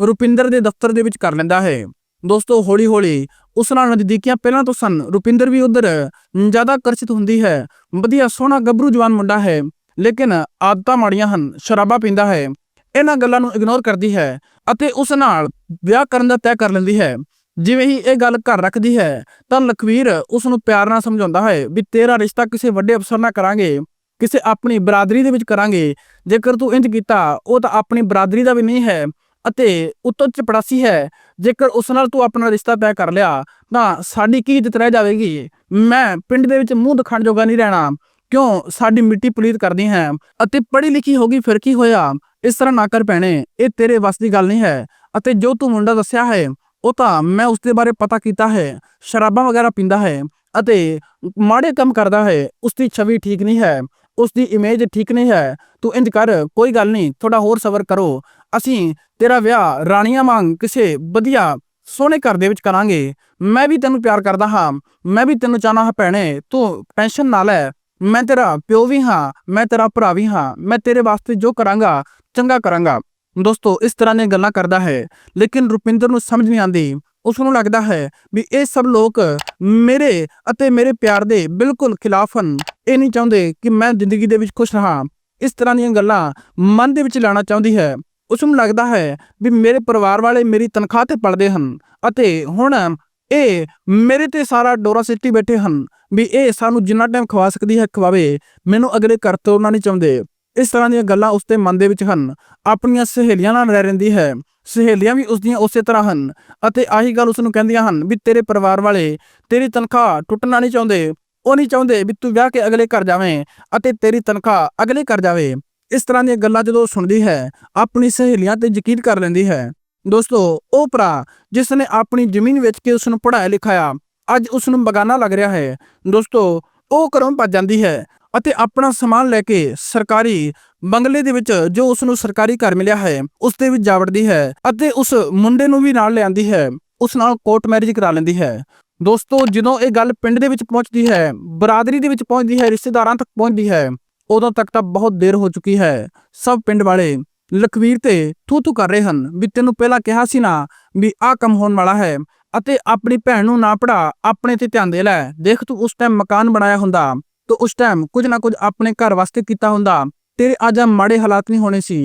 ਰੁਪਿੰਦਰ ਦੇ ਦਫ਼ਤਰ ਦੇ ਵਿੱਚ ਕਰ ਲੈਂਦਾ ਹੈ। ਦੋਸਤੋ ਹੌਲੀ ਹੌਲੀ ਉਸ ਨਾਲ ਨਜ਼ਦੀਕੀਆਂ ਪਹਿਲਾਂ ਤੋਂ ਸਨ। ਰੁਪਿੰਦਰ ਵੀ ਉਧਰ ਜ਼ਿਆਦਾ ਆਕਰਸ਼ਿਤ ਹੁੰਦੀ ਹੈ। ਵਧੀਆ ਸੋਹਣਾ ਗੱਭਰੂ ਜਵਾਨ ਮੁੰਡਾ ਹੈ, ਲੇਕਿਨ ਆਦਤਾਂ ਮਾੜੀਆਂ ਹਨ, ਸ਼ਰਾਬਾ ਪੀਂਦਾ ਹੈ। ਇਹਨਾਂ ਗੱਲਾਂ ਨੂੰ ਇਗਨੋਰ ਕਰਦੀ ਹੈ ਅਤੇ ਉਸ ਨਾਲ ਵਿਆਹ ਕਰਨ ਦਾ ਤੈਅ ਕਰ ਲੈਂਦੀ ਹੈ। ਜਿਵੇਂ ਹੀ ਇਹ ਗੱਲ ਘਰ ਰੱਖਦੀ ਹੈ, ਤਾਂ ਲਖਵੀਰ ਉਸ ਨੂੰ ਪਿਆਰ ਨਾਲ ਸਮਝਾਉਂਦਾ ਹੈ ਵੀ ਤੇਰਾ ਰਿਸ਼ਤਾ ਕਿਸੇ ਵੱਡੇ ਅਫਸਰ ਨਾਲ ਕਰਾਂਗੇ। ਕਿਸੇ ਆਪਣੀ ਬਰਾਦਰੀ ਦੇ ਵਿੱਚ ਕਰਾਂਗੇ, ਜੇਕਰ ਤੂੰ ਇੰਜ ਕੀਤਾ, ਉਹ ਤਾਂ ਆਪਣੀ ਬਰਾਦਰੀ ਦਾ ਵੀ ਨਹੀਂ ਹੈ ਅਤੇ ਉੱਤੋਂ ਚਪੜਾਸੀ ਹੈ, ਜੇਕਰ ਉਸ ਨਾਲ ਤੂੰ ਆਪਣਾ ਰਿਸ਼ਤਾ ਤੈਅ ਕਰ ਲਿਆ, ਤਾਂ ਸਾਡੀ ਕੀ ਇੱਜ਼ਤ ਰਹਿ ਜਾਵੇਗੀ? ਮੈਂ ਪਿੰਡ ਦੇ ਵਿੱਚ ਮੂੰਹ ਦਿਖਾਣ ਜੋਗਾ ਨਹੀਂ ਰਹਿਣਾ। ਕਿਉਂ? ਸਾਡੀ ਮਿੱਟੀ ਪਲੀਤ ਕਰਦੀ ਹੈ ਅਤੇ ਪੜ੍ਹੀ ਲਿਖੀ ਹੋ ਗਈ ਫਿਰ ਕੀ ਹੋਇਆ? ਇਸ ਤਰ੍ਹਾਂ ਨਾ ਕਰ ਪੈਣੇ ਇਹ ਤੇਰੇ ਵੱਸ ਦੀ ਗੱਲ ਨਹੀਂ ਹੈ ਅਤੇ ਜੋ ਤੂੰ ਮੁੰਡਾ ਦੱਸਿਆ ਹੈ, ਉਹ ਤਾਂ ਮੈਂ ਉਸ ਦੇ ਬਾਰੇ ਪਤਾ ਕੀਤਾ ਹੈ, ਸ਼ਰਾਬਾਂ ਵਗੈਰਾ ਪੀਂਦਾ ਹੈ ਅਤੇ ਮਾੜੇ ਕੰਮ ਕਰਦਾ ਹੈ, ਉਸ ਦੀ ਛਵੀ ਠੀਕ ਨਹੀਂ ਹੈ। ਉਸ ਦੀ ਇਮੇਜ ਠੀਕ ਨਹੀਂ ਹੈ, ਤੂੰ ਇੰਜ ਕਰ, ਕੋਈ ਗੱਲ ਨਹੀਂ ਥੋੜਾ ਹੋਰ ਸਬਰ ਕਰੋ। ਅਸੀਂ ਤੇਰਾ ਵਿਆਹ ਰਾਣੀਆਂ ਵਾਂਗ ਕਿਸੇ ਵਧੀਆ ਸੋਹਣੇ ਘਰ ਦੇ ਵਿੱਚ ਕਰਾਂਗੇ। ਮੈਂ ਵੀ ਤੈਨੂੰ ਪਿਆਰ ਕਰਦਾ ਹਾਂ, ਮੈਂ ਵੀ ਤੈਨੂੰ ਚਾਹਨਾ ਹਾਂ ਭੈਣੇ, ਤੂੰ ਟੈਨਸ਼ਨ ਨਾ ਲੈ। ਮੈਂ ਤੇਰਾ ਪਿਓ ਵੀ ਹਾਂ, ਮੈਂ ਤੇਰਾ ਭਰਾ ਵੀ ਹਾਂ, ਮੈਂ ਤੇਰੇ ਵਾਸਤੇ ਜੋ ਕਰਾਂਗਾ, ਚੰਗਾ ਕਰਾਂਗਾ। ਦੋਸਤੋ, ਇਸ ਤਰ੍ਹਾਂ ਦੀਆਂ ਗੱਲਾਂ ਕਰਦਾ ਹੈ, ਲੇਕਿਨ ਰੁਪਿੰਦਰ ਨੂੰ ਸਮਝ ਨਹੀਂ ਆਉਂਦੀ। ਉਸ ਨੂੰ ਲੱਗਦਾ ਹੈ ਵੀ ਇਹ ਸਭ ਲੋਕ ਮੇਰੇ ਅਤੇ ਮੇਰੇ ਪਿਆਰ ਦੇ ਬਿਲਕੁਲ ਖਿਲਾਫ ਹਨ। ਇਹ ਨਹੀਂ ਚਾਹੁੰਦੇ ਕਿ ਮੈਂ ਜ਼ਿੰਦਗੀ ਦੇ ਵਿੱਚ ਖੁਸ਼ ਰਹਾ। ਇਸ ਤਰ੍ਹਾਂ ਦੀਆਂ ਗੱਲਾਂ ਮਨ ਦੇ ਵਿੱਚ ਲਾਣਾ ਚਾਹੁੰਦੀ ਹੈ। ਉਸ ਨੂੰ ਲੱਗਦਾ ਹੈ ਵੀ ਮੇਰੇ ਪਰਿਵਾਰ ਵਾਲੇ ਮੇਰੀ ਤਨਖਾਹ ਤੇ ਪੜਦੇ ਹਨ ਅਤੇ ਹੁਣ ਇਹ ਮੇਰੇ ਤੇ ਸਾਰਾ ਡੋਰਾ ਸਿੱਟੀ ਬੈਠੇ ਹਨ ਵੀ ਇਹ ਸਾਨੂੰ ਜਿੰਨਾ ਟਾਈਮ ਖਵਾ ਸਕਦੀ ਹੈ, ਖਵਾਵੇ। ਮੈਨੂੰ ਅਗਲੇ ਘਰ ਤੋਰਨਾ ਨਹੀਂ ਚਾਹੁੰਦੇ। ਇਸ ਤਰ੍ਹਾਂ ਦੀਆਂ ਗੱਲਾਂ ਉਸ ਦੇ ਮਨ ਦੇ ਵਿੱਚ ਹਨ। ਆਪਣੀਆਂ ਸਹੇਲੀਆਂ ਨਾਲ ਰਹਿ ਰਹਿੰਦੀ ਹੈ। ਸਹੇਲੀਆਂ ਵੀ ਉਸ ਦੀਆਂ ਉਸੇ ਤਰ੍ਹਾਂ ਹਨ ਅਤੇ ਆਹੀ ਗੱਲ ਉਸ ਨੂੰ ਕਹਿੰਦੀਆਂ ਹਨ ਵੀ ਤੇਰੇ ਪਰਿਵਾਰ ਵਾਲੇ ਤੇਰੀ ਤਨਖਾਹ ਟੁੱਟਣਾ ਨਹੀਂ ਚਾਹੁੰਦੇ। ਉਹ ਨਹੀਂ ਚਾਹੁੰਦੇ ਵੀ ਤੂੰ ਵਿਆਹ ਕੇ ਅਗਲੇ ਘਰ ਜਾਵੇਂ ਅਤੇ ਤੇਰੀ ਤਨਖਾਹ ਅਗਲੇ ਘਰ ਜਾਵੇ। ਇਸ ਤਰ੍ਹਾਂ ਦੀਆਂ ਗੱਲਾਂ ਜਦੋਂ ਸੁਣਦੀ ਹੈ, ਆਪਣੀ ਸਹੇਲੀਆਂ ਤੇ ਯਕੀਨ ਕਰ ਲੈਂਦੀ ਹੈ। ਦੋਸਤੋ, ਉਹ ਭਰਾ ਜਿਸ ਨੇ ਆਪਣੀ ਜ਼ਮੀਨ ਵੇਚ ਕੇ ਉਸ ਨੂੰ ਪੜ੍ਹਾਇਆ ਲਿਖਾਇਆ, ਅੱਜ ਉਸ ਨੂੰ ਬਗਾਨਾ ਲੱਗ ਰਿਹਾ ਹੈ। ਦੋਸਤੋ, ਉਹ ਘਰੋਂ ਭੱਜ ਜਾਂਦੀ ਹੈ ਅਤੇ ਆਪਣਾ ਸਮਾਨ ਲੈ ਕੇ ਸਰਕਾਰੀ ਬੰਗਲੇ ਦੇ ਵਿੱਚ ਜੋ ਉਸ ਨੂੰ ਸਰਕਾਰੀ ਘਰ ਮਿਲਿਆ ਹੈ, ਉਸ ਦੇ ਵਿੱਚ ਜਾ ਵੜਦੀ ਹੈ ਅਤੇ ਉਸ ਮੁੰਡੇ ਨੂੰ ਵੀ ਨਾਲ ਲਿਆਂਦੀ ਹੈ, ਉਸ ਨਾਲ ਕੋਰਟ ਮੈਰਿਜ ਕਰਾ ਲੈਂਦੀ ਹੈ। ਦੋਸਤੋ, ਜਦੋਂ ਇਹ ਗੱਲ ਪਿੰਡ ਦੇ ਵਿੱਚ ਪਹੁੰਚਦੀ ਹੈ, ਬਰਾਦਰੀ ਦੇ ਵਿੱਚ ਪਹੁੰਚਦੀ ਹੈ, ਰਿਸ਼ਤੇਦਾਰਾਂ ਤੱਕ ਪਹੁੰਚਦੀ ਹੈ, ਉਦੋਂ ਤੱਕ ਤਾਂ ਬਹੁਤ ਦੇਰ ਹੋ ਚੁੱਕੀ ਹੈ। ਸਭ ਪਿੰਡ ਵਾਲੇ ਲਖਵੀਰ ਤੇ ਥੂ ਥੂ ਕਰ ਰਹੇ ਹਨ ਵੀ ਤੈਨੂੰ ਪਹਿਲਾਂ ਕਿਹਾ ਸੀ ਨਾ ਵੀ ਆਹ ਕੰਮ ਹੋਣ ਵਾਲਾ ਹੈ ਅਤੇ ਆਪਣੀ ਭੈਣ ਨੂੰ ਨਾ ਪੜਾ ਆਪਣੇ ਤੇ ਧਿਆਨ ਦੇ ਲੈ। ਦੇਖ ਤੂੰ ਉਸ ਟਾਈਮ ਮਕਾਨ ਬਣਾਇਆ ਹੁੰਦਾ। ਤੂੰ ਉਸ ਟਾਈਮ ਕੁਝ ਨਾ ਕੁਝ ਆਪਣੇ ਘਰ ਵਾਸਤੇ ਕੀਤਾ ਹੁੰਦਾ। ਤੇਰੇ ਅੱਜ ਆ ਮਾੜੇ ਹਾਲਾਤ ਨਹੀਂ ਹੋਣੇ ਸੀ।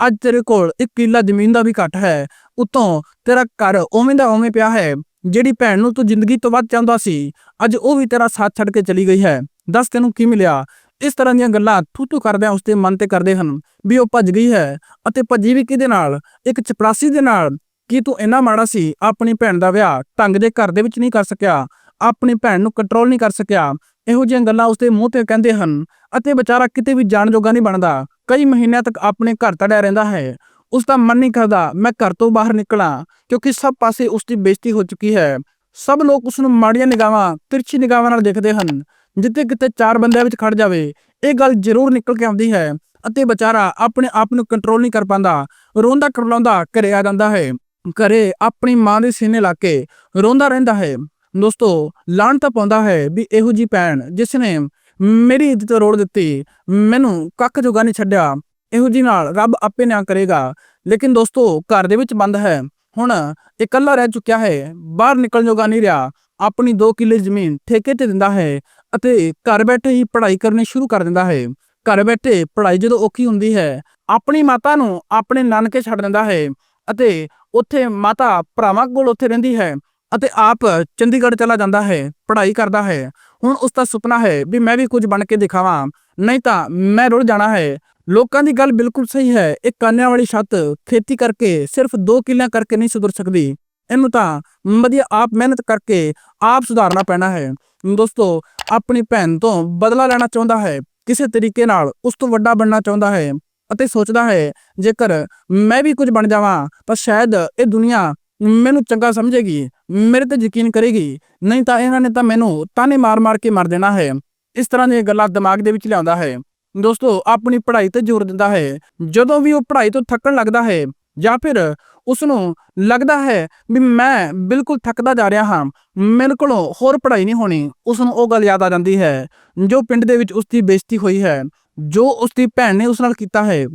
ਅੱਜ ਤੇਰੇ ਕੋਲ ਇੱਕ ਕਿੱਲਾ ਜ਼ਮੀਨ ਦਾ ਵੀ ਘੱਟ ਹੈ। ਉਤੋਂ ਤੇਰਾ ਘਰ ਉਵੇਂ ਦਾ ਉਵੇਂ ਪਿਆ ਹੈ, ਜਿਹੜੀ ਭੈਣ ਨੂੰ ਤੂੰ ਜ਼ਿੰਦਗੀ ਤੋਂ ਵੱਧ ਚਾਹੁੰਦਾ ਸੀ, ਅੱਜ ਉਹ ਵੀ ਤੇਰਾ ਸਾਥ ਛੱਡ ਕੇ ਚਲੀ ਗਈ ਹੈ। ਦੱਸ ਤੈਨੂੰ ਕੀ ਮਿਲਿਆ? ਇਸ ਤਰ੍ਹਾਂ ਦੀਆਂ ਗੱਲਾਂ ਥੂ ਥੂ ਕਰਦਿਆਂ ਉਸਦੇ ਮਨ ਤੇ ਕਰਦੇ ਹਨ ਵੀ ਉਹ ਭੱਜ ਗਈ ਹੈ ਅਤੇ ਭੱਜੀ ਵੀ ਕਿਹਦੇ ਨਾਲ? ਇੱਕ ਚਪੜਾਸੀ ਦੇ ਨਾਲ। ਕੀ ਤੂੰ ਇੰਨਾ ਮਾੜਾ ਸੀ? ਆਪਣੀ ਭੈਣ ਦਾ ਵਿਆਹ ਢੰਗ ਦੇ ਘਰ ਦੇ ਵਿੱਚ ਨਹੀਂ ਕਰ ਸਕਿਆ। ਆਪਣੀ ਭੈਣ ਨੂੰ ਕੰਟਰੋਲ ਨਹੀਂ ਕਰ ਸਕਿਆ। ਇਹੋ ਜਿਹੀਆਂ ਗੱਲਾਂ ਉਸਦੇ ਮੂੰਹ ਤੇ ਕਹਿੰਦੇ ਹਨ ਅਤੇ ਵਿਚਾਰਾ ਕਿਤੇ ਵੀ ਜਾਣ ਜੋਗਾ ਨਹੀਂ ਬਣਦਾ। ਕਈ ਮਹੀਨਿਆਂ ਤੱਕ ਆਪਣੇ ਘਰ ਤੜਿਆ ਰਹਿੰਦਾ ਹੈ। ਉਸ ਦਾ ਮਨ ਨਹੀਂ ਕਰਦਾ, ਮੈਂ ਘਰ ਤੋਂ ਬਾਹਰ ਨਿਕਲਾਂ, ਕਿਉਂਕਿ ਸਭ ਪਾਸੇ ਉਸ ਦੀ ਬੇਇੱਜ਼ਤੀ ਹੋ ਚੁੱਕੀ ਹੈ। ਸਭ ਲੋਕ ਉਸ ਨੂੰ ਮਾੜੀਆਂ ਨਿਗਾਹਾਂ, ਤਿਰਛੀ ਨਿਗਾਹਾਂ ਨਾਲ ਦੇਖਦੇ ਹਨ, ਜਿੱਥੇ ਕਿਤੇ ਚਾਰ ਬੰਦਿਆਂ ਵਿੱਚ ਖੜ ਜਾਵੇ। ਇਹ ਗੱਲ ਜ਼ਰੂਰ ਨਿਕਲ ਕੇ ਆਉਂਦੀ ਹੈ ਅਤੇ ਵਿਚਾਰਾ ਆਪਣੇ ਆਪ ਨੂੰ ਕੰਟਰੋਲ ਨਹੀਂ ਕਰ ਪਾਉਂਦਾ। ਰੋਂਦਾ ਕਰਲਾਉਂਦਾ ਘਰੇ ਆ ਜਾਂਦਾ ਹੈ। ਘਰੇ ਆਪਣੀ ਮਾਂ ਦੇ ਸੀਨੇ ਲਾ ਕੇ ਰੋਂਦਾ ਰਹਿੰਦਾ ਹੈ। ਦੋਸਤੋ ਲਾਣ ਤਾਂ ਪਾਉਂਦਾ ਹੈ ਵੀ ਇਹੋ ਜੀ ਭੈਣ ਜਿਸ ਨੇ ਮੇਰੀ ਇੱਜ਼ਤ ਰੋੜ ਦਿੱਤੀ, ਮੈਨੂੰ ਕੱਖ ਜੋਗਾ ਨਹੀਂ ਛੱਡਿਆ, ਇਹੋ ਜੀ ਨਾਲ ਰੱਬ ਆਪੇ ਨਿਆਂ ਕਰੇਗਾ। ਲੇਕਿਨ ਦੋਸਤੋ, ਘਰ ਦੇ ਵਿੱਚ ਬੰਦ ਹੈ। ਹੁਣ ਇਕੱਲਾ ਰਹਿ ਚੁੱਕਿਆ ਹੈ, ਬਾਹਰ ਨਿਕਲਣ ਜੋਗਾ ਨਹੀਂ ਰਿਹਾ। ਆਪਣੀ 2 ਕਿੱਲੇ ਜ਼ਮੀਨ ਠੇਕੇ ਤੇ ਦਿੰਦਾ ਹੈ ਅਤੇ ਘਰ ਬੈਠੇ ਹੀ ਪੜ੍ਹਾਈ ਕਰਨੀ ਸ਼ੁਰੂ ਕਰ ਦਿੰਦਾ ਹੈ। ਘਰ ਬੈਠੇ ਪੜ੍ਹਾਈ ਜਦੋਂ ਔਖੀ ਹੁੰਦੀ ਹੈ, ਆਪਣੀ ਮਾਤਾ ਨੂੰ ਆਪਣੇ ਨਾਨਕੇ ਛੱਡ ਦਿੰਦਾ ਹੈ ਅਤੇ ਉੱਥੇ ਮਾਤਾ ਭਰਾਵਾਂ ਕੋਲ ਉੱਥੇ ਰਹਿੰਦੀ ਹੈ। ਅਤੇ ਆਪ ਚੰਡੀਗੜ੍ਹ ਚਲਾ ਜਾਂਦਾ ਹੈ, ਪੜ੍ਹਾਈ ਕਰਦਾ ਹੈ। ਹੁਣ ਉਸ ਦਾ ਸੁਪਨਾ ਹੈ ਵੀ ਮੈਂ ਵੀ ਕੁਝ ਬਣ ਕੇ ਦਿਖਾਵਾਂ। ਨਹੀਂ ਤਾਂ ਮੈਂ ਰੁੜ ਜਾਣਾ ਹੈ। ਲੋਕਾਂ ਦੀ ਗੱਲ ਬਿਲਕੁਲ ਸਹੀ ਹੈ। ਇਹ ਕਾਨਿਆਂ ਵਾਲੀ ਛੱਤ ਖੇਤੀ ਕਰਕੇ ਸਿਰਫ 2 ਕਿੱਲਿਆਂ ਕਰਕੇ ਨਹੀਂ ਸੁਧਰ ਸਕਦੀ। ਇਹਨੂੰ ਤਾਂ ਵਧੀਆ ਆਪ ਮਿਹਨਤ ਕਰਕੇ ਆਪ ਸੁਧਾਰਨਾ ਪੈਣਾ ਹੈ। ਦੋਸਤੋ, ਆਪਣੀ ਭੈਣ ਤੋਂ ਬਦਲਾ ਲੈਣਾ ਚਾਹੁੰਦਾ ਹੈ। ਕਿਸੇ ਤਰੀਕੇ ਨਾਲ ਉਸ ਤੋਂ ਵੱਡਾ ਬਣਨਾ ਚਾਹੁੰਦਾ ਹੈ ਅਤੇ ਸੋਚਦਾ ਹੈ, ਜੇਕਰ ਮੈਂ ਵੀ ਕੁਝ ਬਣ ਜਾਵਾਂ, ਤਾਂ ਸ਼ਾਇਦ ਇਹ ਦੁਨੀਆ ਮੈਨੂੰ ਚੰਗਾ ਸਮਝੇਗੀ, ਮੇਰੇ ਤੇ ਯਕੀਨ ਕਰੇਗੀ। ਨਹੀਂ ਤਾਂ ਇਹਨਾਂ ਨੇ ਤਾਂ ਮੈਨੂੰ ਤਾਨੇ ਮਾਰ-ਮਾਰ ਕੇ ਮਾਰ ਦੇਣਾ ਹੈ। ਇਸ ਤਰ੍ਹਾਂ ਦੀਆਂ ਗੱਲਾਂ ਦਿਮਾਗ ਦੇ ਵਿੱਚ ਲਿਆਉਂਦਾ ਹੈ। ਦੋਸਤੋ, ਆਪਣੀ ਪੜ੍ਹਾਈ ਤੇ ਜ਼ੋਰ ਦਿੰਦਾ ਹੈ। ਜਦੋਂ ਵੀ ਉਹ ਪੜ੍ਹਾਈ ਤੋਂ ਥੱਕਣ ਲੱਗਦਾ ਹੈ ਜਾਂ ਫਿਰ ਉਸ ਨੂੰ ਲੱਗਦਾ ਹੈ ਵੀ ਮੈਂ ਬਿਲਕੁਲ ਥੱਕਦਾ ਜਾ ਰਿਹਾ ਹਾਂ, ਮੇਰੇ ਕੋਲੋਂ ਹੋਰ ਪੜ੍ਹਾਈ ਨਹੀਂ ਹੋਣੀ ਉਸ ਨੂੰ ਉਹ ਗੱਲ ਯਾਦ ਆ ਜਾਂਦੀ ਹੈ, ਜੋ ਪਿੰਡ ਦੇ ਵਿੱਚ ਉਸ ਦੀ ਬੇਇੱਜ਼ਤੀ ਹੋਈ ਹੈ, ਜੋ ਉਸ ਦੀ ਭੈਣ ਨੇ ਉਸ ਨਾਲ ਕੀਤਾ ਹੈ,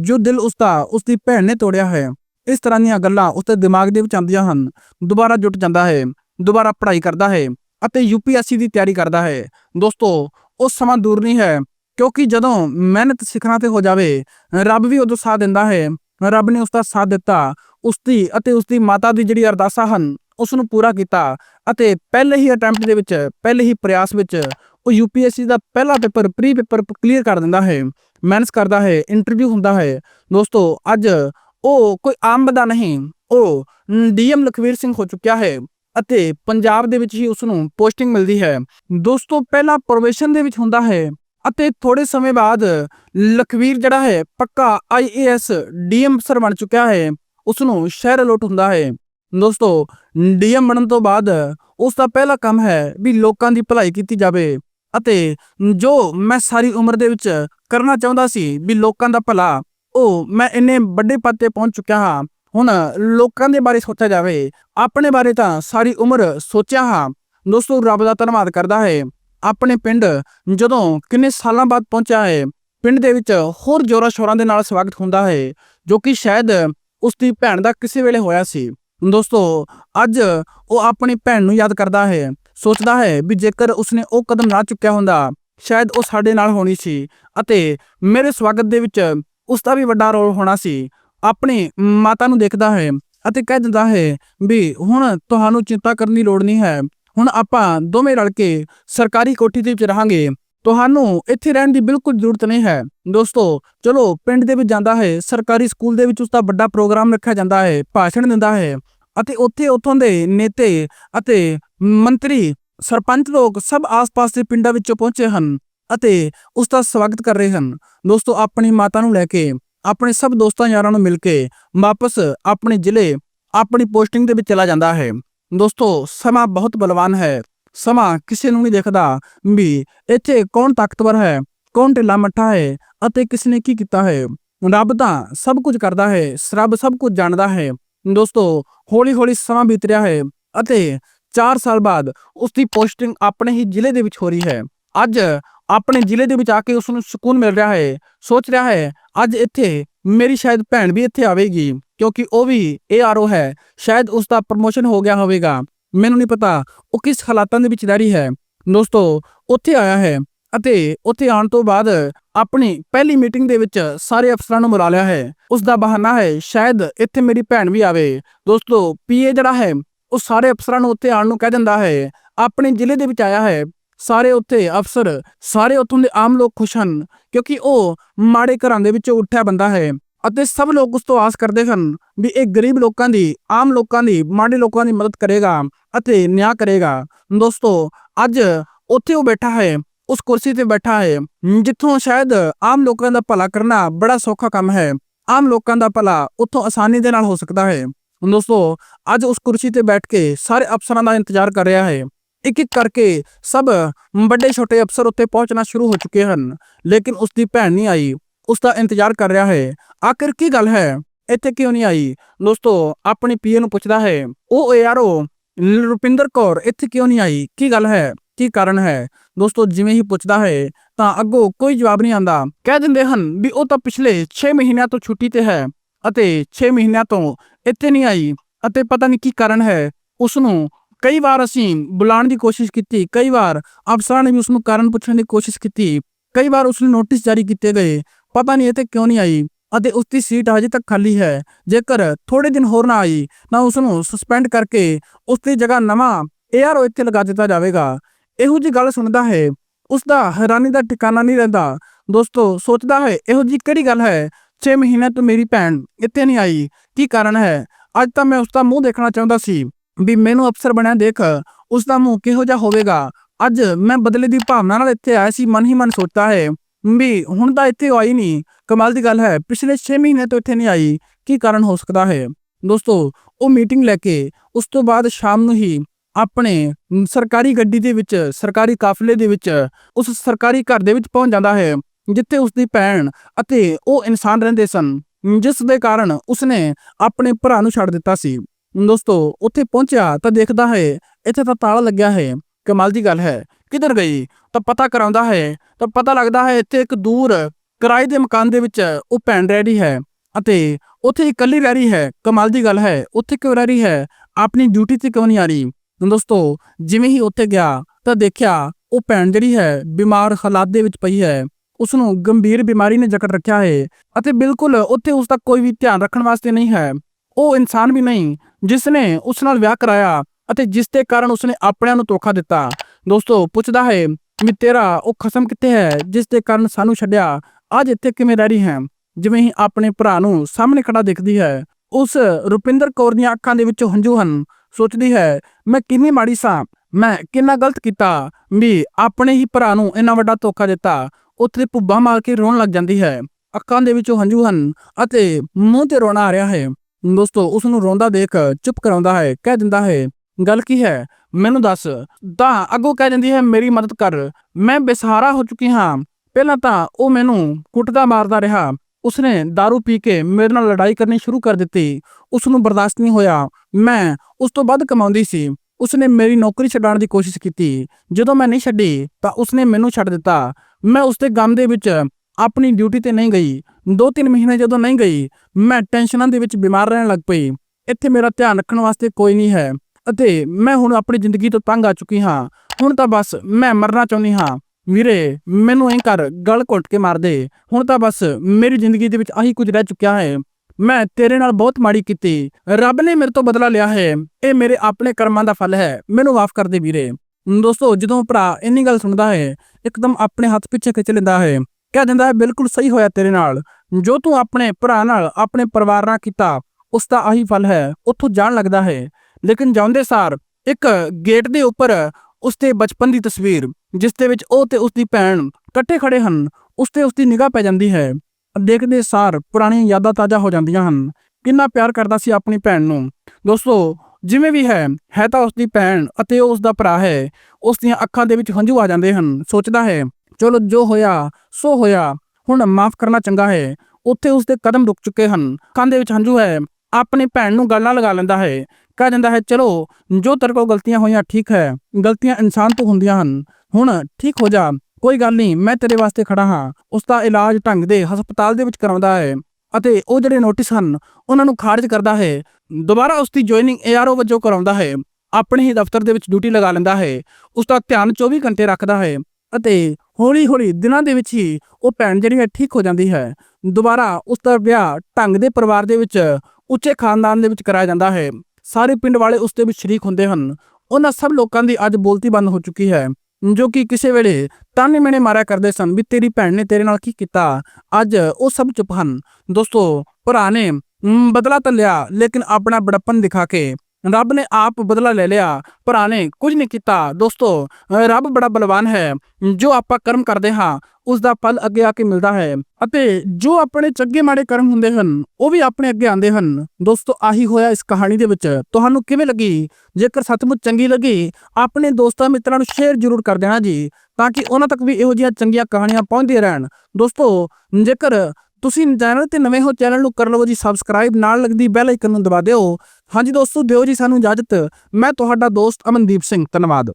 ਜੋ ਦਿਲ ਉਸ ਦਾ ਉਸ ਦੀ ਭੈਣ ਨੇ ਤੋੜਿਆ ਹੈ। ਇਸ ਤਰ੍ਹਾਂ ਦੀਆਂ ਗੱਲਾਂ ਉਸਦੇ ਦਿਮਾਗ ਦੇ ਵਿੱਚ ਆਉਂਦੀਆਂ ਹਨ। ਦੁਬਾਰਾ ਜੁਟ ਜਾਂਦਾ ਹੈ, ਦੁਬਾਰਾ ਪੜ੍ਹਾਈ ਕਰਦਾ ਹੈ ਅਤੇ ਯੂਪੀਐਸਸੀ ਦੀ ਤਿਆਰੀ ਕਰਦਾ ਹੈ। ਦੋਸਤੋ, ਉਹ ਸਮਾਂ ਦੂਰ ਨਹੀਂ ਹੈ, ਕਿਉਂਕਿ ਜਦੋਂ ਮਿਹਨਤ ਸਿਖਰਾਂ ਤੇ ਹੋ ਜਾਵੇ, ਰੱਬ ਵੀ ਉਦੋਂ ਸਾਥ ਦਿੰਦਾ ਹੈ। ਰੱਬ ਨੇ ਉਸ ਦਾ ਸਾਥ ਦਿੱਤਾ, ਉਸਦੀ ਅਤੇ ਉਸਦੀ ਮਾਤਾ ਦੀ ਜਿਹੜੀ ਅਰਦਾਸਾਂ ਹਨ ਉਸ ਨੂੰ ਪੂਰਾ ਕੀਤਾ ਅਤੇ ਪਹਿਲੇ ਹੀ ਅਟੈਂਪਟ ਦੇ ਵਿੱਚ, ਪਹਿਲੇ ਹੀ ਪ੍ਰਯਾਸ ਵਿੱਚ ਉਹ ਯੂਪੀਐਸਸੀ ਦਾ ਪਹਿਲਾ ਪੇਪਰ ਪ੍ਰੀ ਪੇਪਰ ਕਲੀਅਰ ਕਰ ਦਿੰਦਾ ਹੈ ਮਿਹਨਤ ਕਰਦਾ ਹੈ ਇੰਟਰਵਿਊ ਹੁੰਦਾ ਹੈ। ਦੋਸਤੋ, ਅੱਜ ਉਹ ਕੋਈ ਆਮ ਬੰਦਾ ਨਹੀਂ। ਉਹ ਡੀਐਮ ਲਖਵੀਰ ਸਿੰਘ ਹੋ ਚੁੱਕਿਆ ਹੈ ਅਤੇ ਪੰਜਾਬ ਦੇ ਵਿੱਚ ਹੀ ਉਸ ਨੂੰ ਪੋਸਟਿੰਗ ਮਿਲਦੀ ਹੈ। ਦੋਸਤੋ, ਪਹਿਲਾ ਪ੍ਰੋਬੇਸ਼ਨ ਦੇ ਵਿੱਚ ਹੁੰਦਾ ਹੈ ਅਤੇ ਥੋੜੇ ਸਮੇਂ ਬਾਅਦ ਲਖਵੀਰ ਜਿਹੜਾ ਹੈ ਪੱਕਾ ਆਈਏਐਸ ਡੀਐਮ ਅਫਸਰ ਬਣ ਚੁੱਕਿਆ ਹੈ। ਉਸ ਨੂੰ ਸ਼ਹਿਰ ਅਲੋਟ ਹੁੰਦਾ ਹੈ। ਦੋਸਤੋ, ਡੀਐਮ ਬਣਨ ਤੋਂ ਬਾਅਦ ਉਸ ਦਾ ਪਹਿਲਾ ਕੰਮ ਹੈ ਵੀ ਲੋਕਾਂ ਦੀ ਭਲਾਈ ਕੀਤੀ ਜਾਵੇ ਅਤੇ ਜੋ ਮੈਂ ਸਾਰੀ ਉਮਰ ਦੇ ਵਿੱਚ ਕਰਨਾ ਚਾਹੁੰਦਾ ਸੀ ਵੀ ਲੋਕਾਂ ਦਾ ਭਲਾ ਉਹ ਮੈਂ ਇੰਨੇ ਵੱਡੇ ਪਦ ਤੇ ਪਹੁੰਚ ਚੁੱਕਿਆ ਹਾਂ। ਹੁਣ ਲੋਕਾਂ ਦੇ ਬਾਰੇ ਸੋਚਿਆ ਜਾਵੇ, ਆਪਣੇ ਬਾਰੇ ਤਾਂ ਸਾਰੀ ਉਮਰ ਸੋਚਿਆ ਹਾਂ। ਦੋਸਤੋ, ਰੱਬ ਦਾ ਧੰਨਵਾਦ ਕਰਦਾ ਹੈ। ਆਪਣੇ ਪਿੰਡ ਜਦੋਂ ਕਿੰਨੇ ਸਾਲਾਂ ਬਾਅਦ ਪਹੁੰਚਿਆ ਹੈ, ਪਿੰਡ ਦੇ ਵਿੱਚ ਹੋਰ ਜੋਰਾ ਸ਼ੋਰਾਂ ਦੇ ਨਾਲ ਸਵਾਗਤ ਹੁੰਦਾ ਹੈ, ਜੋ ਕਿ ਸ਼ਾਇਦ ਉਸ ਦੀ ਭੈਣ ਦਾ ਕਿਸੇ ਵੇਲੇ ਹੋਇਆ ਸੀ। ਦੋਸਤੋ, ਅੱਜ ਉਹ ਆਪਣੀ ਭੈਣ ਨੂੰ ਯਾਦ ਕਰਦਾ ਹੈ। ਸੋਚਦਾ ਹੈ ਵੀ ਜੇਕਰ ਉਸਨੇ ਉਹ ਕਦਮ ਨਾ ਚੁੱਕਿਆ ਹੁੰਦਾ, ਸ਼ਾਇਦ ਉਹ ਸਾਡੇ ਨਾਲ ਹੋਣੀ ਸੀ ਅਤੇ ਮੇਰੇ ਸਵਾਗਤ ਦੇ ਵਿੱਚ ਉਸ ਦਾ ਵੀ ਵੱਡਾ ਰੋਲ ਹੋਣਾ ਸੀ। ਆਪਣੀ ਮਾਤਾ ਨੂੰ ਦੇਖਦਾ ਹੈ ਅਤੇ ਕਹਿ ਦਿੰਦਾ ਹੈ ਵੀ ਹੁਣ ਤੁਹਾਨੂੰ ਚਿੰਤਾ ਕਰਨ ਦੀ ਲੋੜ ਨਹੀਂ ਹੈ। ਹੁਣ ਆਪਾਂ ਦੋਵੇਂ ਰਲ ਕੇ ਸਰਕਾਰੀ ਕੋਠੀ ਦੇ ਵਿੱਚ ਰਹਾਂਗੇ। ਤੁਹਾਨੂੰ ਇੱਥੇ ਰਹਿਣ ਦੀ ਬਿਲਕੁਲ ਜ਼ਰੂਰਤ ਨਹੀਂ ਹੈ। ਦੋਸਤੋ, ਚਲੋ ਪਿੰਡ ਦੇ ਵਿੱਚ ਜਾਂਦਾ ਹੈ, ਸਰਕਾਰੀ ਸਕੂਲ ਦੇ ਵਿੱਚ ਉਸ ਦਾ ਵੱਡਾ ਪ੍ਰੋਗਰਾਮ ਰੱਖਿਆ ਜਾਂਦਾ ਹੈ, ਭਾਸ਼ਣ ਦਿੰਦਾ ਹੈ ਅਤੇ ਉੱਥੇ ਉੱਥੋਂ ਦੇ ਨੇਤੇ ਅਤੇ ਮੰਤਰੀ, ਸਰਪੰਚ ਲੋਕ ਸਭ ਆਸ-ਪਾਸ ਦੇ ਪਿੰਡਾਂ ਵਿੱਚੋਂ ਪਹੁੰਚੇ ਹਨ। ਅਤੇ ਉਸ ਦਾ ਸਵਾਗਤ ਕਰ ਰਹੇ ਹਨ। ਦੋਸਤੋ, ਆਪਣੀ ਮਾਤਾ ਨੂੰ ਲੈ ਕੇ, ਆਪਣੇ ਸਭ ਦੋਸਤਾਂ ਯਾਰਾਂ ਨੂੰ ਮਿਲ ਕੇ ਵਾਪਸ ਆਪਣੇ ਜ਼ਿਲ੍ਹੇ, ਆਪਣੀ ਪੋਸਟਿੰਗ ਦੇ ਵਿੱਚ ਚਲਾ ਜਾਂਦਾ ਹੈ। ਦੋਸਤੋ, ਸਮਾਂ ਬਹੁਤ ਬਲਵਾਨ ਹੈ। ਸਮਾਂ ਕਿਸੇ ਨੂੰ ਨਹੀਂ ਦੇਖਦਾ ਵੀ ਇੱਥੇ ਕੌਣ ਤਾਕਤਵਰ ਹੈ, ਕੌਣ ਢਿੱਲਾ ਮੱਠਾ ਹੈ ਅਤੇ ਕਿਸ ਨੇ ਕੀ ਕੀਤਾ ਹੈ। ਰੱਬ ਤਾਂ ਸਭ ਕੁਝ ਕਰਦਾ ਹੈ, ਰੱਬ ਸਭ ਕੁਝ ਜਾਣਦਾ ਹੈ। ਦੋਸਤੋ ਹੌਲੀ ਹੌਲੀ ਸਮਾਂ ਬੀਤ ਰਿਹਾ ਹੈ ਅਤੇ 4 ਸਾਲ ਬਾਅਦ ਉਸ ਦੀ ਪੋਸਟਿੰਗ ਆਪਣੇ ਹੀ ਜ਼ਿਲ੍ਹੇ ਦੇ ਵਿੱਚ ਹੋ ਰਹੀ ਹੈ। ਅੱਜ ਆਪਣੇ ਜ਼ਿਲ੍ਹੇ ਦੇ ਵਿੱਚ ਆ ਕੇ ਉਸ ਨੂੰ ਸਕੂਨ ਮਿਲ ਰਿਹਾ ਹੈ, ਸੋਚ ਰਿਹਾ ਹੈ, ਅੱਜ ਇੱਥੇ ਮੇਰੀ ਸ਼ਾਇਦ ਭੈਣ ਵੀ ਇੱਥੇ ਆਵੇਗੀ, ਕਿਉਂਕਿ ਉਹ ਵੀ ਏਆਰਓ ਹੈ, ਸ਼ਾਇਦ ਉਸ ਦਾ ਪ੍ਰਮੋਸ਼ਨ ਹੋ ਗਿਆ ਹੋਵੇਗਾ। ਮੈਨੂੰ ਨਹੀਂ ਪਤਾ, ਉਹ ਕਿਸ ਹਾਲਾਤਾਂ ਦੇ ਵਿੱਚ ਰਹਿ ਰਹੀ ਹੈ। ਦੋਸਤੋ, ਉੱਥੇ ਆਇਆ ਹੈ ਅਤੇ ਉੱਥੇ ਆਉਣ ਤੋਂ ਬਾਅਦ ਆਪਣੀ ਪਹਿਲੀ ਮੀਟਿੰਗ ਦੇ ਵਿੱਚ ਸਾਰੇ ਅਫਸਰਾਂ ਨੂੰ ਬੁਲਾ ਲਿਆ ਹੈ। ਉਸ ਦਾ ਬਹਾਨਾ ਹੈ, ਸ਼ਾਇਦ ਇੱਥੇ ਮੇਰੀ ਭੈਣ ਵੀ ਆਵੇ। ਦੋਸਤੋ ਪੀਏ ਜਿਹੜਾ ਹੈ, ਉਹ ਸਾਰੇ ਅਫਸਰਾਂ ਨੂੰ ਉੱਥੇ ਆਉਣ ਨੂੰ ਕਹਿ ਦਿੰਦਾ ਹੈ, ਆਪਣੇ ਜ਼ਿਲ੍ਹੇ ਦੇ ਵਿੱਚ ਆਇਆ ਹੈ। ਸਾਰੇ ਉੱਥੇ ਅਫਸਰ, ਸਾਰੇ ਉੱਥੋਂ ਦੇ ਆਮ ਲੋਕ ਖੁਸ਼ ਹਨ, ਕਿਉਂਕਿ ਉਹ ਮਾੜੇ ਘਰਾਂ ਦੇ ਵਿੱਚੋਂ ਉੱਠਿਆ ਬੰਦਾ ਹੈ ਅਤੇ ਸਭ ਲੋਕ ਉਸ ਤੋਂ ਆਸ ਕਰਦੇ ਹਨ ਵੀ ਇਹ ਗਰੀਬ ਲੋਕਾਂ ਦੀ, ਆਮ ਲੋਕਾਂ ਦੀ, ਮਾੜੇ ਲੋਕਾਂ ਦੀ ਮਦਦ ਕਰੇਗਾ ਅਤੇ ਨਿਆਂ ਕਰੇਗਾ। ਦੋਸਤੋ, ਅੱਜ ਉੱਥੇ ਉਹ ਬੈਠਾ ਹੈ, ਉਸ ਕੁਰਸੀ ਤੇ ਬੈਠਾ ਹੈ, ਜਿੱਥੋਂ ਸ਼ਾਇਦ ਆਮ ਲੋਕਾਂ ਦਾ ਭਲਾ ਕਰਨਾ ਬੜਾ ਸੌਖਾ ਕੰਮ ਹੈ। ਆਮ ਲੋਕਾਂ ਦਾ ਭਲਾ ਉੱਥੋਂ ਆਸਾਨੀ ਦੇ ਨਾਲ ਹੋ ਸਕਦਾ ਹੈ। ਦੋਸਤੋ, ਅੱਜ ਉਸ ਕੁਰਸੀ ਤੇ ਬੈਠ ਕੇ ਸਾਰੇ ਅਫਸਰਾਂ ਦਾ ਇੰਤਜ਼ਾਰ ਕਰ ਰਿਹਾ ਹੈ। ਇੱਕ ਇੱਕ ਕਰਕੇ ਸਭ ਵੱਡੇ ਛੋਟੇ ਅਫਸਰ ਉੱਤੇ ਪਹੁੰਚਣਾ ਸ਼ੁਰੂ ਹੋ ਚੁੱਕੇ ਹਨ। ਲੇਕਿਨ ਉਸ ਦੀ ਭੈਣ ਨਹੀਂ ਆਈ। ਉਸ ਦਾ ਇੰਤਜ਼ਾਰ ਕਰ ਰਿਹਾ ਹੈ। ਆਖਿਰ ਕੀ ਗੱਲ ਹੈ? ਇੱਥੇ ਕਿਉਂ ਨਹੀਂ ਆਈ? ਦੋਸਤੋ, ਆਪਣੀ ਪੀਏ ਨੂੰ ਪੁੱਛਦਾ ਹੈ। ਉਹ ਯਾਰੋ ਰੁਪਿੰਦਰ ਕੌਰ, ਇੱਥੇ ਕਿਉਂ ਨਹੀਂ ਆਈ? ਕੀ ਗੱਲ ਹੈ? ਕੀ ਕਾਰਨ ਹੈ? ਦੋਸਤੋ, ਜਿਵੇਂ ਹੀ ਪੁੱਛਦਾ ਹੈ, ਤਾਂ ਅੱਗੋਂ ਕੋਈ ਜਵਾਬ ਨਹੀਂ ਆਂਦਾ ਕਹਿ ਦਿੰਦੇ ਹਨ ਵੀ ਉਹ ਤਾਂ ਪਿਛਲੇ 6 ਮਹੀਨਿਆਂ ਤੋਂ ਛੁੱਟੀ ਤੇ ਹੈ ਅਤੇ 6 ਮਹੀਨਿਆਂ ਤੋਂ ਇੱਥੇ ਨਹੀਂ ਆਈ ਅਤੇ ਪਤਾ ਨਹੀਂ ਕੀ ਕਾਰਨ ਹੈ। ਉਸ ਨੂੰ ਕਈ ਵਾਰ ਅਸੀਂ ਬੁਲਾਉਣ ਦੀ ਕੋਸ਼ਿਸ਼ ਕੀਤੀ, ਕਈ ਵਾਰ ਅਫਸਰਾਂ ਨੇ ਵੀ ਉਸ ਨੂੰ ਕਾਰਨ ਪੁੱਛਣ ਦੀ ਕੋਸ਼ਿਸ਼ ਕੀਤੀ, ਕਈ ਵਾਰ ਉਸ ਨੂੰ ਨੋਟਿਸ ਜਾਰੀ ਕੀਤੇ ਗਏ, ਪਤਾ ਨਹੀਂ ਇੱਥੇ ਕਿਉਂ ਨਹੀਂ ਆਈ ਅਤੇ ਉਸ ਦੀ ਸੀਟ ਹਜੇ ਤੱਕ ਖਾਲੀ ਹੈ, ਜੇਕਰ ਥੋੜੇ ਦਿਨ ਹੋਰ ਨਾ ਆਈ ਤਾਂ ਉਸ ਨੂੰ ਸਸਪੈਂਡ ਕਰਕੇ ਉਸ ਦੀ ਜਗ੍ਹਾ ਨਵਾਂ ਏਆਰਓ ਇੱਥੇ ਲਗਾ ਦਿੱਤਾ ਜਾਵੇਗਾ। ਇਹੋ ਜੀ ਗੱਲ ਸੁਣਦਾ ਹੈ ਉਸ ਦਾ ਹੈਰਾਨੀ ਦਾ ਟਿਕਾਣਾ ਨਹੀਂ ਰਹਿੰਦਾ। ਦੋਸਤੋ, ਸੋਚਦਾ ਹੈ, ਇਹੋ ਜੀ ਕਿਹੜੀ ਗੱਲ ਹੈ? 6 ਮਹੀਨੇ ਤੋਂ ਮੇਰੀ ਭੈਣ ਇੱਥੇ ਨਹੀਂ ਆਈ, ਕੀ ਕਾਰਨ ਹੈ? ਅੱਜ ਤਾਂ ਮੈਂ ਉਸ ਦਾ ਮੂੰਹ ਦੇਖਣਾ ਚਾਹੁੰਦਾ ਸੀ। ਵੀ ਮੈਨੂੰ ਅਫਸਰ ਬਣਿਆ ਦੇਖ ਉਸ ਦਾ ਮੂੰਹ ਕਿਹੋ ਜਿਹਾ ਹੋਵੇਗਾ? ਅੱਜ ਮੈਂ ਬਦਲੇ ਦੀ ਭਾਵਨਾ ਨਾਲ ਇੱਥੇ ਆਇਆ ਸੀ, ਮਨ ਹੀ ਮਨ ਸੋਚਦਾ ਹੈ। ਵੀ ਹੁਣ ਤਾਂ ਇੱਥੇ ਆਈ ਨਹੀਂ। ਕਮਾਲ ਦੀ ਗੱਲ ਹੈ, ਪਿਛਲੇ 6 ਮਹੀਨੇ ਤੋਂ ਇੱਥੇ ਨਹੀਂ ਆਈ। ਕੀ ਕਾਰਨ ਹੋ ਸਕਦਾ ਹੈ? ਦੋਸਤੋ, ਉਹ ਮੀਟਿੰਗ ਲੈ ਕੇ, ਉਸ ਤੋਂ ਬਾਅਦ ਸ਼ਾਮ ਨੂੰ ਹੀ ਆਪਣੇ ਸਰਕਾਰੀ ਗੱਡੀ ਦੇ ਵਿੱਚ, ਸਰਕਾਰੀ ਕਾਫਲੇ ਦੇ ਵਿੱਚ, ਉਸ ਸਰਕਾਰੀ ਘਰ ਦੇ ਵਿੱਚ ਪਹੁੰਚ ਜਾਂਦਾ ਹੈ, ਜਿੱਥੇ ਉਸ ਦੀ ਭੈਣ ਅਤੇ ਉਹ ਇਨਸਾਨ ਰਹਿੰਦੇ ਸਨ, ਜਿਸ ਦੇ ਕਾਰਨ ਉਸਨੇ ਆਪਣੇ ਭਰਾ ਨੂੰ ਛੱਡ ਦਿੱਤਾ ਸੀ। ਦੋਸਤੋ, ਉੱਥੇ ਪਹੁੰਚਿਆ ਤਾਂ ਦੇਖਦਾ ਹੈ, ਇੱਥੇ ਤਾਂ ਤਾਲਾ ਲੱਗਿਆ ਹੈ। ਕਮਾਲ ਦੀ ਗੱਲ ਹੈ। ਕਿੱਧਰ ਗਈ? ਤਾਂ ਪਤਾ ਕਰਾਉਂਦਾ ਹੈ, ਤਾਂ ਪਤਾ ਲੱਗਦਾ ਹੈ ਇੱਥੇ ਇੱਕ ਦੂਰ ਕਿਰਾਏ ਦੇ ਮਕਾਨ ਦੇ ਵਿੱਚ ਉਹ ਭੈਣ ਰਹਿ ਰਹੀ ਹੈ ਅਤੇ ਉੱਥੇ ਇਕੱਲੀ ਰਹਿ ਰਹੀ ਹੈ। ਕਮਾਲ ਦੀ ਗੱਲ ਹੈ, ਉੱਥੇ ਕਿਉਂ ਰਹਿ ਰਹੀ ਹੈ? ਆਪਣੀ ਡਿਊਟੀ ਤੇ ਕਿਉਂ ਨਹੀਂ ਆ ਰਹੀ? ਦੋਸਤੋ, ਜਿਵੇਂ ਹੀ ਉੱਥੇ ਗਿਆ ਤਾਂ ਦੇਖਿਆ ਉਹ ਭੈਣ ਜਿਹੜੀ ਹੈ ਬਿਮਾਰ ਹਾਲਾਤ ਦੇ ਵਿੱਚ ਪਈ ਹੈ। ਉਸ ਨੂੰ ਗੰਭੀਰ ਬਿਮਾਰੀ ਨੇ ਜਕੜ ਰੱਖਿਆ ਹੈ ਅਤੇ ਬਿਲਕੁਲ ਉੱਥੇ ਉਸ ਦਾ ਕੋਈ ਵੀ ਧਿਆਨ ਰੱਖਣ ਵਾਸਤੇ ਨਹੀਂ ਹੈ। ਉਹ ਇਨਸਾਨ ਵੀ ਨਹੀਂ ਜਿਸ ਨੇ ਉਸ ਨਾਲ ਵਿਆਹ ਕਰਾਇਆ ਅਤੇ ਜਿਸ ਦੇ ਕਾਰਨ ਉਸਨੇ ਆਪਣਿਆਂ ਨੂੰ ਧੋਖਾ ਦਿੱਤਾ। ਦੋਸਤੋ, ਪੁੱਛਦਾ ਹੈ, ਵੀ ਤੇਰਾ ਉਹ ਖਸਮ ਕਿੱਥੇ ਹੈ ਜਿਸ ਦੇ ਕਾਰਨ ਸਾਨੂੰ ਛੱਡਿਆ? ਅੱਜ ਇੱਥੇ ਕਿਵੇਂ ਰਹਿ ਰਹੀ ਹੈ? ਜਿਵੇਂ ਹੀ ਆਪਣੇ ਭਰਾ ਨੂੰ ਸਾਹਮਣੇ ਖੜਾ ਦਿਖਦੀ ਹੈ, ਉਸ ਰੁਪਿੰਦਰ ਕੌਰ ਦੀਆਂ ਅੱਖਾਂ ਦੇ ਵਿੱਚੋਂ ਹੰਝੂ ਹਨ। ਸੋਚਦੀ ਹੈ, ਮੈਂ ਕਿੰਨੀ ਮਾੜੀ ਸਾਂ? ਮੈਂ ਕਿੰਨਾ ਗਲਤ ਕੀਤਾ? ਵੀ ਆਪਣੇ ਹੀ ਭਰਾ ਨੂੰ ਇੰਨਾ ਵੱਡਾ ਧੋਖਾ ਦਿੱਤਾ। ਉੱਥੇ ਭੁੱਬਾ ਮਾਰ ਕੇ ਰੋਣ ਲੱਗ ਜਾਂਦੀ ਹੈ। ਅੱਖਾਂ ਦੇ ਵਿੱਚੋਂ ਹੰਝੂ ਹਨ ਅਤੇ ਮੂੰਹ ਤੇ ਰੋਣਾ ਆ ਰਿਹਾ ਹੈ। ਦੋਸਤੋ ਉਸ ਨੂੰ ਰੋਂਦਾ ਦੇਖ ਚੁੱਪ ਕਰਾਉਂਦਾ ਹੈ, ਕਹਿ ਦਿੰਦਾ ਹੈ, ਗੱਲ ਕੀ ਹੈ? ਮੈਨੂੰ ਦੱਸ, ਤਾਂ ਅੱਗੋਂ ਕਹਿ ਦਿੰਦੀ ਹੈ, ਮੇਰੀ ਮਦਦ ਕਰ, ਮੈਂ ਬੇਸਹਾਰਾ ਹੋ ਚੁੱਕੀ ਹਾਂ। ਪਹਿਲਾਂ ਤਾਂ ਉਹ ਮੈਨੂੰ ਕੁੱਟਦਾ ਮਾਰਦਾ ਰਿਹਾ। ਉਸਨੇ दारू ਪੀ ਕੇ ਮੇਰੇ ਨਾਲ ਲੜਾਈ ਕਰਨੀ ਸ਼ੁਰੂ ਕਰ ਦਿੱਤੀ। ਉਸ ਨੂੰ ਬਰਦਾਸ਼ਤ ਨਹੀਂ ਹੋਇਆ। ਮੈਂ ਉਸ ਤੋਂ ਵੱਧ ਕਮਾਉਂਦੀ ਸੀ। ਉਸਨੇ ਮੇਰੀ ਨੌਕਰੀ ਛਡਾਉਣ ਦੀ ਕੋਸ਼ਿਸ਼ ਕੀਤੀ। ਜਦੋਂ ਮੈਂ ਨਹੀਂ ਛੱਡੀ, ਤਾਂ ਉਸਨੇ ਮੈਨੂੰ ਛੱਡ ਦਿੱਤਾ। ਮੈਂ ਉਸਦੇ ਗਮ ਦੇ ਵਿੱਚ ਆਪਣੀ ਡਿਊਟੀ ਤੇ ਨਹੀਂ ਗਈ। ਦੋ ਤਿੰਨ ਮਹੀਨੇ ਜਦੋਂ ਨਹੀਂ ਗਈ, ਮੈਂ ਟੈਨਸ਼ਨਾਂ ਦੇ ਵਿੱਚ ਬਿਮਾਰ ਰਹਿਣ ਲੱਗ ਪਈ। ਇੱਥੇ ਮੇਰਾ ਧਿਆਨ ਰੱਖਣ ਵਾਸਤੇ ਕੋਈ ਨਹੀਂ ਹੈ ਅਤੇ ਮੈਂ ਹੁਣ ਆਪਣੀ ਜ਼ਿੰਦਗੀ ਤੋਂ ਤੰਗ ਆ ਚੁੱਕੀ ਹਾਂ। ਹੁਣ ਤਾਂ ਬਸ ਮੈਂ ਮਰਨਾ ਚਾਹੁੰਦੀ ਹਾਂ। ਵੀਰੇ, ਮੈਨੂੰ ਐਂ ਕਰ, ਗਲ ਘੁੱਟ ਕੇ ਮਾਰ ਦੇ। ਹੁਣ ਤਾਂ ਬਸ ਮੇਰੀ ਜ਼ਿੰਦਗੀ ਦੇ ਵਿੱਚ ਆਹੀ ਕੁਝ ਰਹਿ ਚੁੱਕਿਆ ਹੈ। ਮੈਂ ਤੇਰੇ ਨਾਲ ਬਹੁਤ ਮਾੜੀ ਕੀਤੀ। ਰੱਬ ਨੇ ਮੇਰੇ ਤੋਂ ਬਦਲਾ ਲਿਆ ਹੈ। ਇਹ ਮੇਰੇ ਆਪਣੇ ਕਰਮਾਂ ਦਾ ਫਲ ਹੈ। ਮੈਨੂੰ ਮਾਫ ਕਰ ਦੇ ਵੀਰੇ। ਦੋਸਤੋ, ਜਦੋਂ ਭਰਾ ਇੰਨੀ ਗੱਲ ਸੁਣਦਾ ਹੈ, ਇੱਕਦਮ ਆਪਣੇ ਹੱਥ ਪਿੱਛੇ ਖਿੱਚ ਲੈਂਦਾ ਹੈ। ਕਹਿ ਦਿੰਦਾ ਹੈ, ਬਿਲਕੁਲ ਸਹੀ ਹੋਇਆ ਤੇਰੇ ਨਾਲ। ਜੋ ਤੂੰ ਆਪਣੇ ਭਰਾ ਨਾਲ, ਆਪਣੇ ਪਰਿਵਾਰ ਨਾਲ ਕੀਤਾ, ਉਸ ਦਾ ਆਹੀ ਫਲ ਹੈ। ਉੱਥੋਂ ਜਾਣ ਲੱਗਦਾ ਹੈ। ਲੇਕਿਨ ਜਾਂਦੇ ਸਾਰ ਇੱਕ ਗੇਟ ਦੇ ਉੱਪਰ ਉਸ ਦੇ ਬਚਪਨ ਦੀ ਤਸਵੀਰ, ਜਿਸ ਦੇ ਵਿੱਚ ਉਹ ਤੇ ਉਸ ਦੀ ਭੈਣ ਇਕੱਠੇ ਖੜੇ ਹਨ, ਉਸ ਤੇ ਉਸ ਦੀ ਨਿਗਾਹ ਪੈ ਜਾਂਦੀ ਹੈ। ਦੇਖਦੇ ਸਾਰ ਪੁਰਾਣੀਆਂ ਯਾਦਾਂ ਤਾਜ਼ਾ ਹੋ ਜਾਂਦੀਆਂ ਹਨ। ਕਿੰਨਾ ਪਿਆਰ ਕਰਦਾ ਸੀ ਆਪਣੀ ਭੈਣ ਨੂੰ। ਦੋਸਤੋ, ਜਿਵੇਂ ਵੀ ਹੈ ਹੈ ਤਾਂ ਉਸ ਦੀ ਭੈਣ ਅਤੇ ਉਹ ਉਸ ਦਾ ਭਰਾ ਹੈ। ਉਸ ਦੀਆਂ ਅੱਖਾਂ ਦੇ ਵਿੱਚ ਹੰਝੂ ਆ ਜਾਂਦੇ ਹਨ। ਸੋਚਦਾ ਹੈ ਚਲੋ ਜੋ ਹੋਇਆ, ਸੋ ਹੋਇਆ। ਹੁਣ ਮਾਫ ਕਰਨਾ ਚੰਗਾ ਹੈ। ਉੱਥੇ ਉਸ ਦੇ ਕਦਮ ਰੁਕ ਚੁੱਕੇ ਹਨ। ਅੱਖਾਂ ਦੇ ਵਿੱਚ ਹੰਝੂ ਹੈ। ਆਪਣੀ ਭੈਣ ਨੂੰ ਗੱਲ ਲਗਾ ਲੈਂਦਾ ਹੈ। ਕਹਿ ਦਿੰਦਾ ਹੈ, ਚਲੋ, ਜੋ ਤੇਰੇ ਕੋਲ ਗਲਤੀਆਂ ਹੋਈਆਂ, ਠੀਕ ਹੈ। ਗਲਤੀਆਂ ਇਨਸਾਨ ਤੋਂ ਹੁੰਦੀਆਂ ਹਨ। ਹੁਣ ਠੀਕ ਹੋ ਜਾ। ਕੋਈ ਗੱਲ ਨਹੀਂ, ਮੈਂ ਤੇਰੇ ਵਾਸਤੇ ਖੜਾ ਹਾਂ। ਉਸ ਦਾ ਇਲਾਜ ਢੰਗ ਦੇ ਹਸਪਤਾਲ ਦੇ ਵਿੱਚ ਕਰਾਉਂਦਾ ਹੈ ਅਤੇ ਉਹ ਜਿਹੜੇ ਨੋਟਿਸ ਹਨ, ਉਹਨਾਂ ਨੂੰ ਖਾਰਜ ਕਰਦਾ ਹੈ। ਦੁਬਾਰਾ ਉਸ ਦੀ ਜੁਆਇਨਿੰਗ ਏਆਰਓ ਵਜੋਂ ਕਰਾਉਂਦਾ ਹੈ। ਆਪਣੇ ਹੀ ਦਫ਼ਤਰ ਦੇ ਵਿੱਚ ਡਿਊਟੀ ਲਗਾ ਲੈਂਦਾ ਹੈ। ਉਸ ਦਾ ਧਿਆਨ 24 ਘੰਟੇ ਰੱਖਦਾ ਹੈ। ਅਤੇ ਹੌਲੀ-ਹੌਲੀ ਦਿਨਾਂ ਦੇ ਵਿੱਚ ਹੀ ਉਹ ਭੈਣ ਜਿਹੜੀ ਹੈ ਠੀਕ ਹੋ ਜਾਂਦੀ ਹੈ, ਦੁਬਾਰਾ ਉਸ ਦਾ ਵਿਆਹ ਢੰਗ ਦੇ ਪਰਿਵਾਰ ਦੇ ਵਿੱਚ ਉੱਚੇ ਖਾਨਦਾਨ ਦੇ ਵਿੱਚ ਕਰਾਇਆ ਜਾਂਦਾ ਹੈ। ਸਾਰੇ ਪਿੰਡ ਵਾਲੇ ਉਸ ਦੇ ਵਿੱਚ ਸ਼ਰੀਕ ਹੁੰਦੇ ਹਨ। ਉਹਨਾਂ ਸਭ ਲੋਕਾਂ ਦੀ ਅੱਜ ਬੋਲਤੀ ਬੰਦ ਹੋ ਚੁੱਕੀ ਹੈ, ਜੋ ਕਿ ਕਿਸੇ ਵੇਲੇ ਤਾਨੇ ਮੇਣੇ ਮਾਰਿਆ ਕਰਦੇ ਸਨ ਵੀ ਤੇਰੀ ਭੈਣ ਨੇ ਤੇਰੇ ਨਾਲ ਕੀ ਕੀਤਾ। ਅੱਜ ਉਹ ਸਭ ਚੁੱਪ ਹਨ। ਦੋਸਤੋ, ਭਰਾ ਨੇ ਬਦਲਾ ਤਾਂ ਲਿਆ, ਲੇਕਿਨ ਆਪਣਾ ਬੜਪਨ ਦਿਖਾ ਕੇ ਰੱਬ ਨੇ ਆਪ ਬਦਲਾ ਲੈ ਲਿਆ। ਭਰਾ ਨੇ ਕੁਝ ਨਹੀਂ ਕੀਤਾ। ਦੋਸਤੋ ਰੱਬ ਬੜਾ ਬਲਵਾਨ ਹੈ। ਜੋ ਆਪਾਂ ਕਰਮ ਕਰਦੇ ਹਾਂ ਉਸ ਦਾ ਫਲ ਅੱਗੇ ਆ ਕੇ ਮਿਲਦਾ ਹੈ। ਅਤੇ ਜੋ ਆਪਣੇ ਚੰਗੇ ਮਾੜੇ ਕਰਮ ਹੁੰਦੇ ਹਨ, ਉਹ ਵੀ ਆਪਣੇ ਅੱਗੇ ਆਉਂਦੇ ਹਨ। ਦੋਸਤੋ, ਆਹੀ ਹੋਇਆ ਇਸ ਕਹਾਣੀ ਦੇ ਵਿੱਚ। ਤੁਹਾਨੂੰ ਕਿਵੇਂ ਲੱਗੀ? ਜੇਕਰ ਸੱਚਮੁੱਚ ਚੰਗੀ ਲੱਗੀ, ਆਪਣੇ ਦੋਸਤਾਂ ਮਿੱਤਰਾਂ ਨੂੰ ਸ਼ੇਅਰ ਜ਼ਰੂਰ ਕਰ ਦੇਣਾ ਜੀ, ਤਾਂ ਕਿ ਉਹਨਾਂ ਤੱਕ ਵੀ ਇਹੋ ਜਿਹੀਆਂ ਚੰਗੀਆਂ ਕਹਾਣੀਆਂ ਪਹੁੰਚਦੀਆਂ ਰਹਿਣ। ਦੋਸਤੋ, ਜੇਕਰ ਤੁਸੀਂ ਚੈਨਲ ਤੇ ਨਵੇਂ ਹੋ, ਚੈਨਲ ਨੂੰ ਕਰ ਲਵੋ ਜੀ ਸਬਸਕ੍ਰਾਈਬ ਨਾਲ ਲੱਗਦੀ ਬੈਲ ਆਈਕਨ ਨੂੰ ਦਬਾ ਦਿਓ। ਹਾਂਜੀ ਦੋਸਤੋ, ਦਿਓ ਜੀ ਸਾਨੂੰ ਇਜਾਜ਼ਤ। ਮੈਂ ਤੁਹਾਡਾ ਦੋਸਤ ਅਮਨਦੀਪ ਸਿੰਘ, ਧੰਨਵਾਦ।